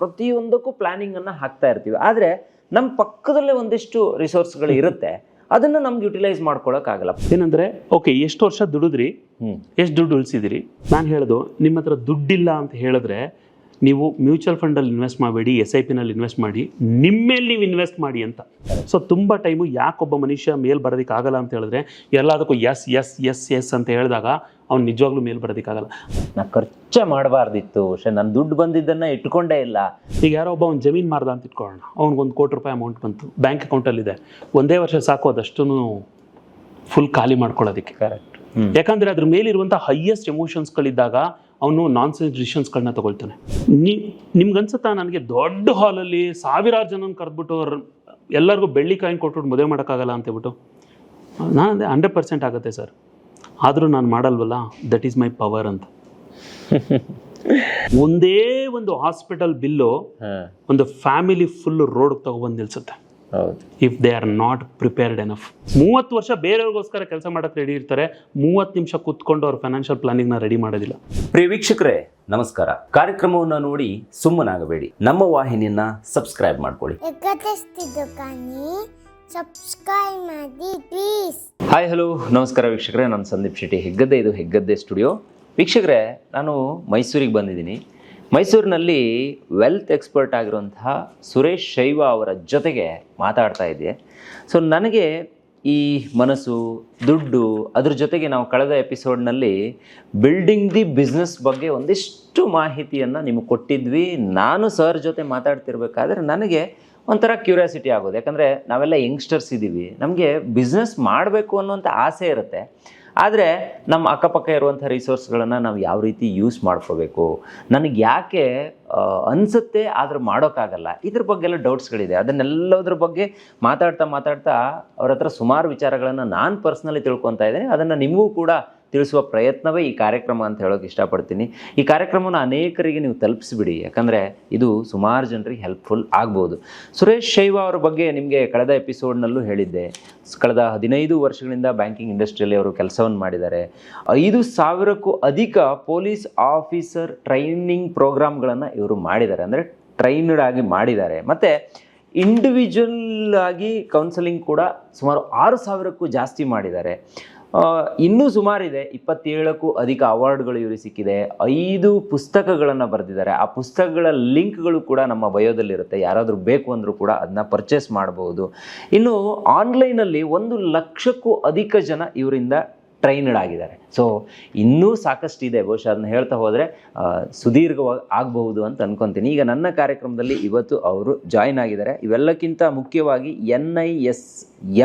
ಪ್ರತಿಯೊಂದಕ್ಕೂ ಪ್ಲಾನಿಂಗ್ ಅನ್ನ ಹಾಕ್ತಾ ಇರ್ತೀವಿ. ಆದ್ರೆ ನಮ್ಮ ಪಕ್ಕದಲ್ಲೇ ಒಂದಿಷ್ಟು ರಿಸೋರ್ಸ್ಗಳು ಇರುತ್ತೆ. ಅದನ್ನ ನಮ್ಗೆ ಯುಟಿಲೈಸ್ ಮಾಡ್ಕೊಳಕ್ ಆಗಲ್ಲ. ಏನಂದ್ರೆ ಓಕೆ ಎಷ್ಟು ವರ್ಷ ದುಡಿದ್ರಿ? ಹ್ಮ್. ಎಷ್ಟು ದುಡ್ಡು ಉಳಿಸಿದಿರಿ? ನಾನು ಹೇಳೋದು ನಿಮ್ಮ ಹತ್ರ ದುಡ್ಡಿಲ್ಲ ಅಂತ ಹೇಳಿದ್ರೆ ನೀವು ಮ್ಯೂಚುವಲ್ ಫಂಡಲ್ಲಿ ಇನ್ವೆಸ್ಟ್ ಮಾಡಬೇಡಿ ಎಸ್ ಐ ಪಿನಲ್ಲಿ ಇನ್ವೆಸ್ಟ್ ಮಾಡಿ ನಿಮ್ಮೇಲಿ ನೀವು ಇನ್ವೆಸ್ಟ್ ಮಾಡಿ ಅಂತ. ಸೊ ತುಂಬ ಟೈಮು ಯಾಕೊಬ್ಬ ಮನುಷ್ಯ ಮೇಲ್ ಬರೋದಕ್ಕೆ ಆಗಲ್ಲ ಅಂತ ಹೇಳಿದ್ರೆ ಎಲ್ಲದಕ್ಕೂ ಎಸ್ ಎಸ್ ಎಸ್ ಎಸ್ ಅಂತ ಹೇಳಿದಾಗ ಅವ್ನು ನಿಜವಾಗ್ಲೂ ಮೇಲೆ ಬರೋದಕ್ಕಾಗಲ್ಲ. ನಾ ಖರ್ಚೆ ಮಾಡಬಾರ್ದಿತ್ತು ಶೇ ನನ್ನ ದುಡ್ಡು ಬಂದಿದ್ದನ್ನು ಇಟ್ಕೊಂಡೇ ಇಲ್ಲ. ಈಗ ಯಾರೋ ಒಬ್ಬ ಅವ್ನು ಜಮೀನು ಮಾರ್ದ ಅಂತ ಇಟ್ಕೊಳ್ಳೋಣ. ಅವ್ನಿಗೊಂದು ಕೋಟಿ ರೂಪಾಯಿ ಅಮೌಂಟ್ ಬಂತು. ಬ್ಯಾಂಕ್ ಅಕೌಂಟಲ್ಲಿದೆ ಒಂದೇ ವರ್ಷ ಸಾಕು ಅದಷ್ಟು ಫುಲ್ ಖಾಲಿ ಮಾಡ್ಕೊಳ್ಳೋದಕ್ಕೆ. ಕರೆಕ್ಟ್ ಯಾಕಂದರೆ ಅದ್ರ ಮೇಲಿರುವಂಥ ಹೈಯೆಸ್ಟ್ ಎಮೋಷನ್ಸ್ಗಳಿದ್ದಾಗ ಅವನು ನಾನ್ ಸೆನ್ಸ್ ಡಿಸಿಷನ್ಸ್ಗಳನ್ನ ತೊಗೊಳ್ತಾನೆ. ನಿಮ್ಗೆ ಅನ್ಸುತ್ತಾ ನನಗೆ ದೊಡ್ಡ ಹಾಲಲ್ಲಿ ಸಾವಿರಾರು ಜನ ಕರೆದ್ಬಿಟ್ಟು ಅವ್ರ ಎಲ್ಲರಿಗೂ ಬೆಳ್ಳಿ ಕಾಯಿನ್ ಕೊಟ್ಬಿಟ್ಟು ಮದುವೆ ಮಾಡೋಕ್ಕಾಗಲ್ಲ ಅಂತೇಳ್ಬಿಟ್ಟು ನಾನು ಹಂಡ್ರೆಡ್ ಪರ್ಸೆಂಟ್ ಆಗುತ್ತೆ ಸರ್. ಆದರೂ ನಾನು ಮಾಡಲ್ವಲ್ಲ? ದಟ್ ಈಸ್ ಮೈ ಪವರ್ ಅಂತ. ಒಂದೇ ಒಂದು ಹಾಸ್ಪಿಟಲ್ ಬಿಲ್ಲು ಒಂದು ಫ್ಯಾಮಿಲಿ ಫುಲ್ ರೋಡ್ ತಗೊಬಂದು ನಿಲ್ಸುತ್ತೆ. ಹೌದು. If they are not prepared enough ಮೂವತ್ತು ವರ್ಷ ಬೇರೆಯವ್ರಿಗೋಸ್ಕರ ಕೆಲಸ ಮಾಡೋಕ್ಕೆ ರೆಡಿ ಇರ್ತಾರೆ ಮೂವತ್ತು ನಿಮಿಷ ಕುತ್ಕೊಂಡು ಅವ್ರ ಫೈನಾನ್ಷಿಯಲ್ ಪ್ಲಾನಿಂಗ್ನ ರೆಡಿ ಮಾಡೋದಿಲ್ಲ. ಪ್ರಿಯ ವೀಕ್ಷಕರೇ ನಮಸ್ಕಾರ. ಕಾರ್ಯಕ್ರಮವನ್ನು ನೋಡಿ ಸುಮ್ಮನಾಗಬೇಡಿ. ನಮ್ಮ ವಾಹಿನಿಯನ್ನ ಸಬ್ಸ್ಕ್ರೈಬ್ ಮಾಡ್ಕೊಳ್ಳಿ. ಸಬ್ಸ್ಕ್ರೈಬ್ ಮಾಡಿ ಪ್ಲೀಸ್ ಹಾಯ್ ಹಲೋ ನಮಸ್ಕಾರ ವೀಕ್ಷಕರೇ. ನಾನು ಸಂದೀಪ್ ಶೆಟ್ಟಿ. ಹೆಗ್ಗದ್ದೆ ಇದು, ಹೆಗ್ಗದ್ದೆ ಸ್ಟುಡಿಯೋ ವೀಕ್ಷಕರೇ, ನಾನು ಮೈಸೂರಿಗೆ ಬಂದಿದ್ದೀನಿ. ಮೈಸೂರಿನಲ್ಲಿ ವೆಲ್ತ್ ಎಕ್ಸ್ಪರ್ಟ್ ಆಗಿರುವಂತಹ ಸುರೇಶ್ ಶೈವ ಅವರ ಜೊತೆಗೆ ಮಾತಾಡ್ತಾ ಇದ್ದೆ. ಸೊ ನನಗೆ ಈ ಮನಸ್ಸು, ದುಡ್ಡು, ಅದ್ರ ಜೊತೆಗೆ ನಾವು ಕಳೆದ ಎಪಿಸೋಡ್ನಲ್ಲಿ ಬಿಲ್ಡಿಂಗ್ ದಿ ಬಿಸ್ನೆಸ್ ಬಗ್ಗೆ ಒಂದಿಷ್ಟು ಮಾಹಿತಿಯನ್ನು ನಿಮಗೆ ಕೊಟ್ಟಿದ್ವಿ. ನಾನು ಸರ್ ಜೊತೆ ಮಾತಾಡ್ತಿರ್ಬೇಕಾದ್ರೆ ನನಗೆ ಒಂಥರ ಕ್ಯೂರಿಯಾಸಿಟಿ ಆಗೋದು. ಯಾಕಂದರೆ ನಾವೆಲ್ಲ ಯಂಗ್ಸ್ಟರ್ಸ್ ಇದ್ದೀವಿ ನಮಗೆ ಬಿಸ್ನೆಸ್ ಮಾಡಬೇಕು ಅನ್ನೋಂಥ ಆಸೆ ಇರುತ್ತೆ. ಆದರೆ ನಮ್ಮ ಅಕ್ಕಪಕ್ಕ ಇರುವಂಥ ರಿಸೋರ್ಸ್ಗಳನ್ನು ನಾವು ಯಾವ ರೀತಿ ಯೂಸ್ ಮಾಡ್ಕೋಬೇಕು? ನನಗೆ ಯಾಕೆ ಅನಿಸುತ್ತೆ ಅನ್ಸುತ್ತೆ, ಆದ್ರೆ ಮಾಡೋಕ್ಕಾಗಲ್ಲ? ಇದ್ರ ಬಗ್ಗೆ ಎಲ್ಲ ಡೌಟ್ಸ್ಗಳಿದೆ ಅದನ್ನೆಲ್ಲದ್ರ ಬಗ್ಗೆ ಮಾತಾಡ್ತಾ ಮಾತಾಡ್ತಾ ಅವ್ರ ಹತ್ರ ಸುಮಾರು ವಿಚಾರಗಳನ್ನು ನಾನು ಪರ್ಸ್ನಲಿ ತಿಳ್ಕೊತಾ ಇದ್ದೇನೆ. ಅದನ್ನು ನಿಮಗೂ ಕೂಡ ತಿಳಿಸುವ ಪ್ರಯತ್ನವೇ ಈ ಕಾರ್ಯಕ್ರಮ ಅಂತ ಹೇಳೋಕೆ ಇಷ್ಟಪಡ್ತೀನಿ. ಈ ಕಾರ್ಯಕ್ರಮವನ್ನು ಅನೇಕರಿಗೆ ನೀವು ತಲುಪಿಸಿಬಿಡಿ, ಯಾಕಂದರೆ ಇದು ಸುಮಾರು ಜನರಿಗೆ ಹೆಲ್ಪ್ಫುಲ್ ಆಗ್ಬೋದು. ಸುರೇಶ್ ಶೈವ ಅವರ ಬಗ್ಗೆ ನಿಮಗೆ ಕಳೆದ ಎಪಿಸೋಡ್ನಲ್ಲೂ ಹೇಳಿದ್ದೆ. ಕಳೆದ ಹದಿನೈದು ವರ್ಷಗಳಿಂದ ಬ್ಯಾಂಕಿಂಗ್ ಇಂಡಸ್ಟ್ರಿಯಲ್ಲಿ ಅವರು ಕೆಲಸವನ್ನು ಮಾಡಿದ್ದಾರೆ. ಐದು ಸಾವಿರಕ್ಕೂ ಅಧಿಕ ಪೊಲೀಸ್ ಆಫೀಸರ್ ಟ್ರೈನಿಂಗ್ ಪ್ರೋಗ್ರಾಮ್ಗಳನ್ನು ಇವರು ಮಾಡಿದ್ದಾರೆ. ಅಂದರೆ ಟ್ರೈನ್ಡ್ ಆಗಿ ಮಾಡಿದ್ದಾರೆ. ಮತ್ತು ಇಂಡಿವಿಜುವಲ್ ಆಗಿ ಕೌನ್ಸಲಿಂಗ್ ಕೂಡ ಸುಮಾರು ಆರು ಸಾವಿರಕ್ಕೂ ಜಾಸ್ತಿ ಮಾಡಿದ್ದಾರೆ. ಇನ್ನೂ ಸುಮಾರಿದೆ. ಇಪ್ಪತ್ತೇಳಕ್ಕೂ ಅಧಿಕ ಅವಾರ್ಡ್ಗಳು ಇವರಿಗೆ ಸಿಕ್ಕಿದೆ. ಐದು ಪುಸ್ತಕಗಳನ್ನು ಬರೆದಿದ್ದಾರೆ. ಆ ಪುಸ್ತಕಗಳ ಲಿಂಕ್ಗಳು ಕೂಡ ನಮ್ಮ ಬಯೋದಲ್ಲಿರುತ್ತೆ. ಯಾರಾದರೂ ಬೇಕು ಅಂದರೂ ಕೂಡ ಅದನ್ನ ಪರ್ಚೇಸ್ ಮಾಡಬಹುದು ಇನ್ನು ಆನ್ಲೈನಲ್ಲಿ ಒಂದು ಲಕ್ಷಕ್ಕೂ ಅಧಿಕ ಜನ ಇವರಿಂದ ಟ್ರೈನ್ಡ್ ಆಗಿದ್ದಾರೆ. ಸೊ ಇನ್ನೂ ಸಾಕಷ್ಟು ಇದೆ ಬಹುಶಃ ಅದನ್ನ ಹೇಳ್ತಾ ಹೋದರೆ ಸುದೀರ್ಘವಾಗಿ ಆಗಬಹುದು ಅಂತ ಅನ್ಕೊಂತೀನಿ. ಈಗ ನನ್ನ ಕಾರ್ಯಕ್ರಮದಲ್ಲಿ ಇವತ್ತು ಅವರು ಜಾಯ್ನ್ ಆಗಿದ್ದಾರೆ. ಇವೆಲ್ಲಕ್ಕಿಂತ ಮುಖ್ಯವಾಗಿ ಎನ್ ಐ ಎಸ್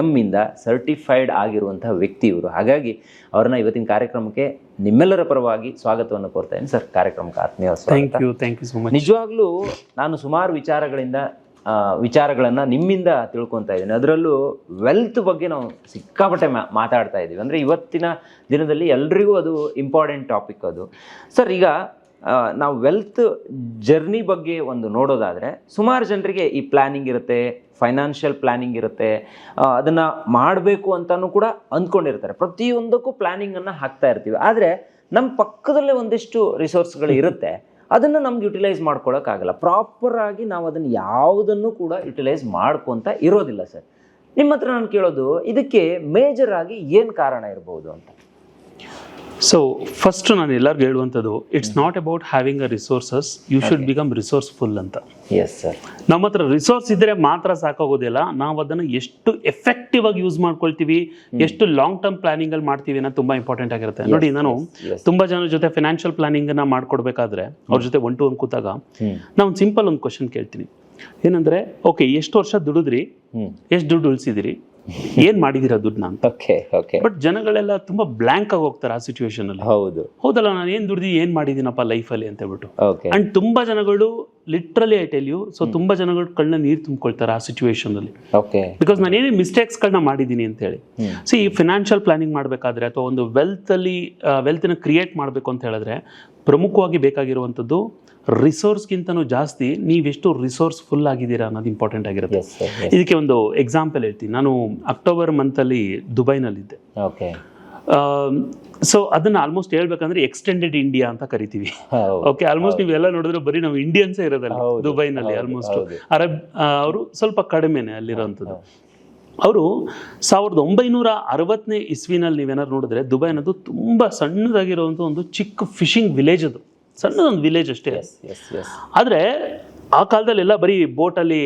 ಎಂ ಇಂದ ಸರ್ಟಿಫೈಡ್ ಆಗಿರುವಂತಹ ವ್ಯಕ್ತಿ ಇವರು. ಹಾಗಾಗಿ ಅವ್ರನ್ನ ಇವತ್ತಿನ ಕಾರ್ಯಕ್ರಮಕ್ಕೆ ನಿಮ್ಮೆಲ್ಲರ ಪರವಾಗಿ ಸ್ವಾಗತವನ್ನು ಕೋರ್ತಾ ಇದ್ದೀನಿ. ಸರ್ ಕಾರ್ಯಕ್ರಮಕ್ಕೆ ಆತ್ಮೀಯ thank you thank you so much ನಿಜವಾಗ್ಲೂ ನಾನು ಸುಮಾರು ವಿಚಾರಗಳಿಂದ ವಿಚಾರಗಳನ್ನ ನಿಮ್ಮಿಂದ ತಿಳ್ಕೊತಾ ಇದ್ದೀನಿ. ಅದರಲ್ಲೂ ವೆಲ್ತ್ ಬಗ್ಗೆ ನಾವು ಸಿಕ್ಕಾಪಟ್ಟೆ ಮಾತಾಡ್ತಾ ಇದ್ದೀವಿ. ಅಂದರೆ ಇವತ್ತಿನ ದಿನದಲ್ಲಿ ಎಲ್ರಿಗೂ ಅದು ಇಂಪಾರ್ಟೆಂಟ್ ಟಾಪಿಕ್ ಅದು. ಸರ್ ಈಗ ನಾವು ವೆಲ್ತ್ ಜರ್ನಿ ಬಗ್ಗೆ ಒಂದು ನೋಡೋದಾದರೆ, ಸುಮಾರು ಜನರಿಗೆ ಈ ಪ್ಲ್ಯಾನಿಂಗ್ ಇರುತ್ತೆ ಫೈನಾನ್ಷಿಯಲ್ ಪ್ಲ್ಯಾನಿಂಗ್ ಇರುತ್ತೆ ಅದನ್ನು ಅದನ್ನ ಮಾಡಬೇಕು ಅಂತಲೂ ಕೂಡ ಅಂದ್ಕೊಂಡಿರ್ತಾರೆ. ಪ್ರತಿಯೊಂದಕ್ಕೂ ಪ್ಲ್ಯಾನಿಂಗನ್ನು ಹಾಕ್ತಾ ಇರ್ತೀವಿ. ಆದರೆ ನಮ್ಮ ಪಕ್ಕದಲ್ಲೇ ಒಂದಿಷ್ಟು ರಿಸೋರ್ಸ್ಗಳು ಇರುತ್ತೆ. ಅದನ್ನು ನಮ್ಗೆ ಯುಟಿಲೈಸ್ ಮಾಡ್ಕೊಳಕ್ಕಾಗಲ್ಲ. ಪ್ರಾಪರ್ ಆಗಿ ನಾವು ಅದನ್ನು ಯಾವುದನ್ನು ಕೂಡ ಯುಟಿಲೈಸ್ ಮಾಡ್ಕೊತ ಇರೋದಿಲ್ಲ ಸರ್. ನಿಮ್ಮ ಹತ್ರ ನಾನು ಕೇಳೋದು, ಇದಕ್ಕೆ ಮೇಜರ್ ಆಗಿ ಏನು ಕಾರಣ ಇರ್ಬೋದು ಅಂತ? ಸೊ ಫಸ್ಟ್ ನಾನು ಎಲ್ಲರಿಗೂ ಹೇಳುವಂಥದ್ದು it's not about having a resources you should become resourceful ಅಂತ. ಎಸ್ ಸರ್ ನಮ್ಮ ಹತ್ರ ರಿಸೋರ್ಸ್ ಇದ್ರೆ ಮಾತ್ರ ಸಾಕಾಗೋದಿಲ್ಲ ನಾವು ಅದನ್ನು ಎಷ್ಟು ಎಫೆಕ್ಟಿವ್ ಆಗಿ ಯೂಸ್ ಮಾಡ್ಕೊಳ್ತೀವಿ ಎಷ್ಟು ಲಾಂಗ್ ಟರ್ಮ್ ಪ್ಲಾನಿಂಗ್ ಅಲ್ಲಿ ಮಾಡ್ತೀವಿ ಅನ್ನೋದು ತುಂಬಾ ಇಂಪಾರ್ಟೆಂಟ್ ಆಗಿರುತ್ತೆ. ನೋಡಿ ನಾನು ತುಂಬಾ ಜನ ಜೊತೆ ಫಿನಾನ್ಷಿಯಲ್ ಪ್ಲಾನಿಂಗ್ ಅನ್ನ ಮಾಡ್ಕೊಡ್ಬೇಕಾದ್ರೆ ಅವ್ರ ಜೊತೆ ಒನ್ ಟು ಒನ್ ಕೂತಾಗ ನಾವು ಸಿಂಪಲ್ ಒಂದು ಕ್ವಶನ್ ಕೇಳ್ತೀನಿ. ಏನಂದ್ರೆ ಓಕೆ ಎಷ್ಟು ವರ್ಷ ದುಡಿದ್ರಿ? ಎಷ್ಟು ದುಡ್ಡು ಉಳಿಸಿದಿರಿ? ಏನ್ ಮಾಡಿದಿರ ದುಡ್ಡನ್ನ ಅಂತ? ಓಕೆ ಓಕೆ ಬಟ್ ಜನಗಳೆಲ್ಲ ತುಂಬಾ ಬ್ಲ್ಯಾಂಕ್ ಆಗಿ ಹೋಗ್ತಾರೆ ಆ ಸಿಚುವೇಶನ್ ಅಲ್ಲಿ. ಹೌದು. ಹೌದಲ್ಲ ನಾನು ಏನ್ ದುಡ್ದು ಏನ್ ಲೈಫ್ ಲೈಫಲ್ಲಿ ಅಂತ ಹೇಳ್ಬಿಟ್ಟು. ಓಕೆ ಅಂಡ್ ತುಂಬಾ ಜನಗಳು literally I tell you so ತುಂಬಾ ಜನಗಳು ಕಣ್ಣ ನೀರು ತುಂಬಿಕೊಳ್ತಾರೆ ಆ ಸಿಚುವೇಶನ್ ಅಲ್ಲಿ. ಓಕೆ ಬಿಕಾಸ್ ನಾನು ಏನೇ ಮಿಸ್ಟೇಕ್ಸ್ಗಳನ್ನ ಮಾಡಿದ್ದೀನಿ ಅಂತ ಹೇಳಿ. ಸೊ ಈ ಫಿನಾನ್ಷಿಯಲ್ ಪ್ಲಾನಿಂಗ್ ಮಾಡಬೇಕಾದ್ರೆ ಅಥವಾ ಒಂದು ವೆಲ್ತ್ ಅಲ್ಲಿ ವೆಲ್ತ್ನ ಕ್ರಿಯೇಟ್ ಮಾಡಬೇಕು ಅಂತ ಹೇಳಿದ್ರೆ ಪ್ರಮುಖವಾಗಿ ಬೇಕಾಗಿರುವಂಥದ್ದು ರಿಸೋರ್ಸ್ಗಿಂತನೂ ಜಾಸ್ತಿ ನೀವೆಷ್ಟು ರಿಸೋರ್ಸ್ ಫುಲ್ ಆಗಿದ್ದೀರಾ ಅನ್ನೋದು ಇಂಪಾರ್ಟೆಂಟ್ ಆಗಿರುತ್ತೆ. ಇದಕ್ಕೆ ಒಂದು ಎಕ್ಸಾಂಪಲ್ ಹೇಳ್ತೀನಿ. ನಾನು ಅಕ್ಟೋಬರ್ ಮಂತಲ್ಲಿ ದುಬೈನಲ್ಲಿದ್ದೆ. ಓಕೆ ಸೊ ಅದನ್ನ ಆಲ್ಮೋಸ್ಟ್ ಹೇಳ್ಬೇಕಂದ್ರೆ ಎಕ್ಸ್ಟೆಂಡೆಡ್ ಇಂಡಿಯಾ ಅಂತ ಕರಿತೀವಿ. ಓಕೆ ಆಲ್ಮೋಸ್ಟ್ ನೀವೆಲ್ಲ ನೋಡಿದ್ರೆ ಬರೀ ನಾವು ಇಂಡಿಯನ್ಸೇ ಇರೋದಲ್ಲ ದುಬೈನಲ್ಲಿ ಆಲ್ಮೋಸ್ಟ್. ಅರಬ್ ಅವರು ಸ್ವಲ್ಪ ಕಡಿಮೆನೆ ಅಲ್ಲಿರೋಂಥದ್ದು. ಅವರು ಸಾವಿರದ ಒಂಬೈನೂರ ಅರವತ್ತನೇ ಇಸ್ವಿನಲ್ಲಿ ನೀವೇನಾದ್ರು ನೋಡಿದ್ರೆ ದುಬೈ ಅನ್ನೋದು ತುಂಬ ಸಣ್ಣದಾಗಿರುವಂಥ ಒಂದು ಚಿಕ್ಕ ಫಿಶಿಂಗ್ ವಿಲೇಜ್ ಅದು. ಸಣ್ಣದೊಂದು ವಿಲೇಜ್ ಅಷ್ಟೇ. ಆದರೆ ಆ ಕಾಲದಲ್ಲೆಲ್ಲ ಬರೀ ಬೋಟಲ್ಲಿ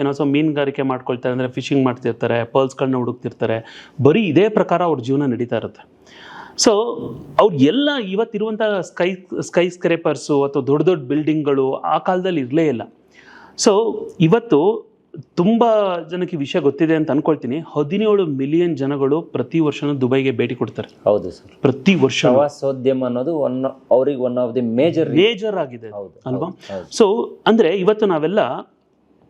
ಏನೋ ಸೊ ಮೀನುಗಾರಿಕೆ ಮಾಡ್ಕೊಳ್ತಾರೆ ಅಂದರೆ ಫಿಶಿಂಗ್ ಮಾಡ್ತಿರ್ತಾರೆ ಪರ್ಲ್ಸ್ಗಳನ್ನ ಹುಡುಕ್ತಿರ್ತಾರೆ. ಬರೀ ಇದೇ ಪ್ರಕಾರ ಅವ್ರ ಜೀವನ ನಡೀತಾ ಇರುತ್ತೆ. ಸೊ ಅವ್ರು ಎಲ್ಲ ಇವತ್ತಿರುವಂಥ ಸ್ಕೈ ಸ್ಕೈ ಸ್ಕ್ರೇಪರ್ಸು ಅಥವಾ ದೊಡ್ಡ ದೊಡ್ಡ ಬಿಲ್ಡಿಂಗ್ಗಳು ಆ ಕಾಲದಲ್ಲಿ ಇರಲೇ ಇಲ್ಲ. ಸೊ ಇವತ್ತು ತುಂಬ ಜನಕ್ಕೆ ವಿಷಯ ಗೊತ್ತಿದೆ ಅಂತ ಅನ್ಕೊಳ್ತೀನಿ. ಹದಿನೇಳು ಮಿಲಿಯನ್ ಜನಗಳು ಪ್ರತಿ ವರ್ಷನೂ ದುಬೈಗೆ ಭೇಟಿ ಕೊಡ್ತಾರೆ. ಹೌದು ಸರ್. ಪ್ರತಿ ವರ್ಷ ಪ್ರವಾಸೋದ್ಯಮ ಅನ್ನೋದು ಒನ್ ಅವ್ರಿಗೆ one of the major major ಆಗಿದೆ. ಅಲ್ವಾ. ಸೊ ಅಂದ್ರೆ ಇವತ್ತು ನಾವೆಲ್ಲ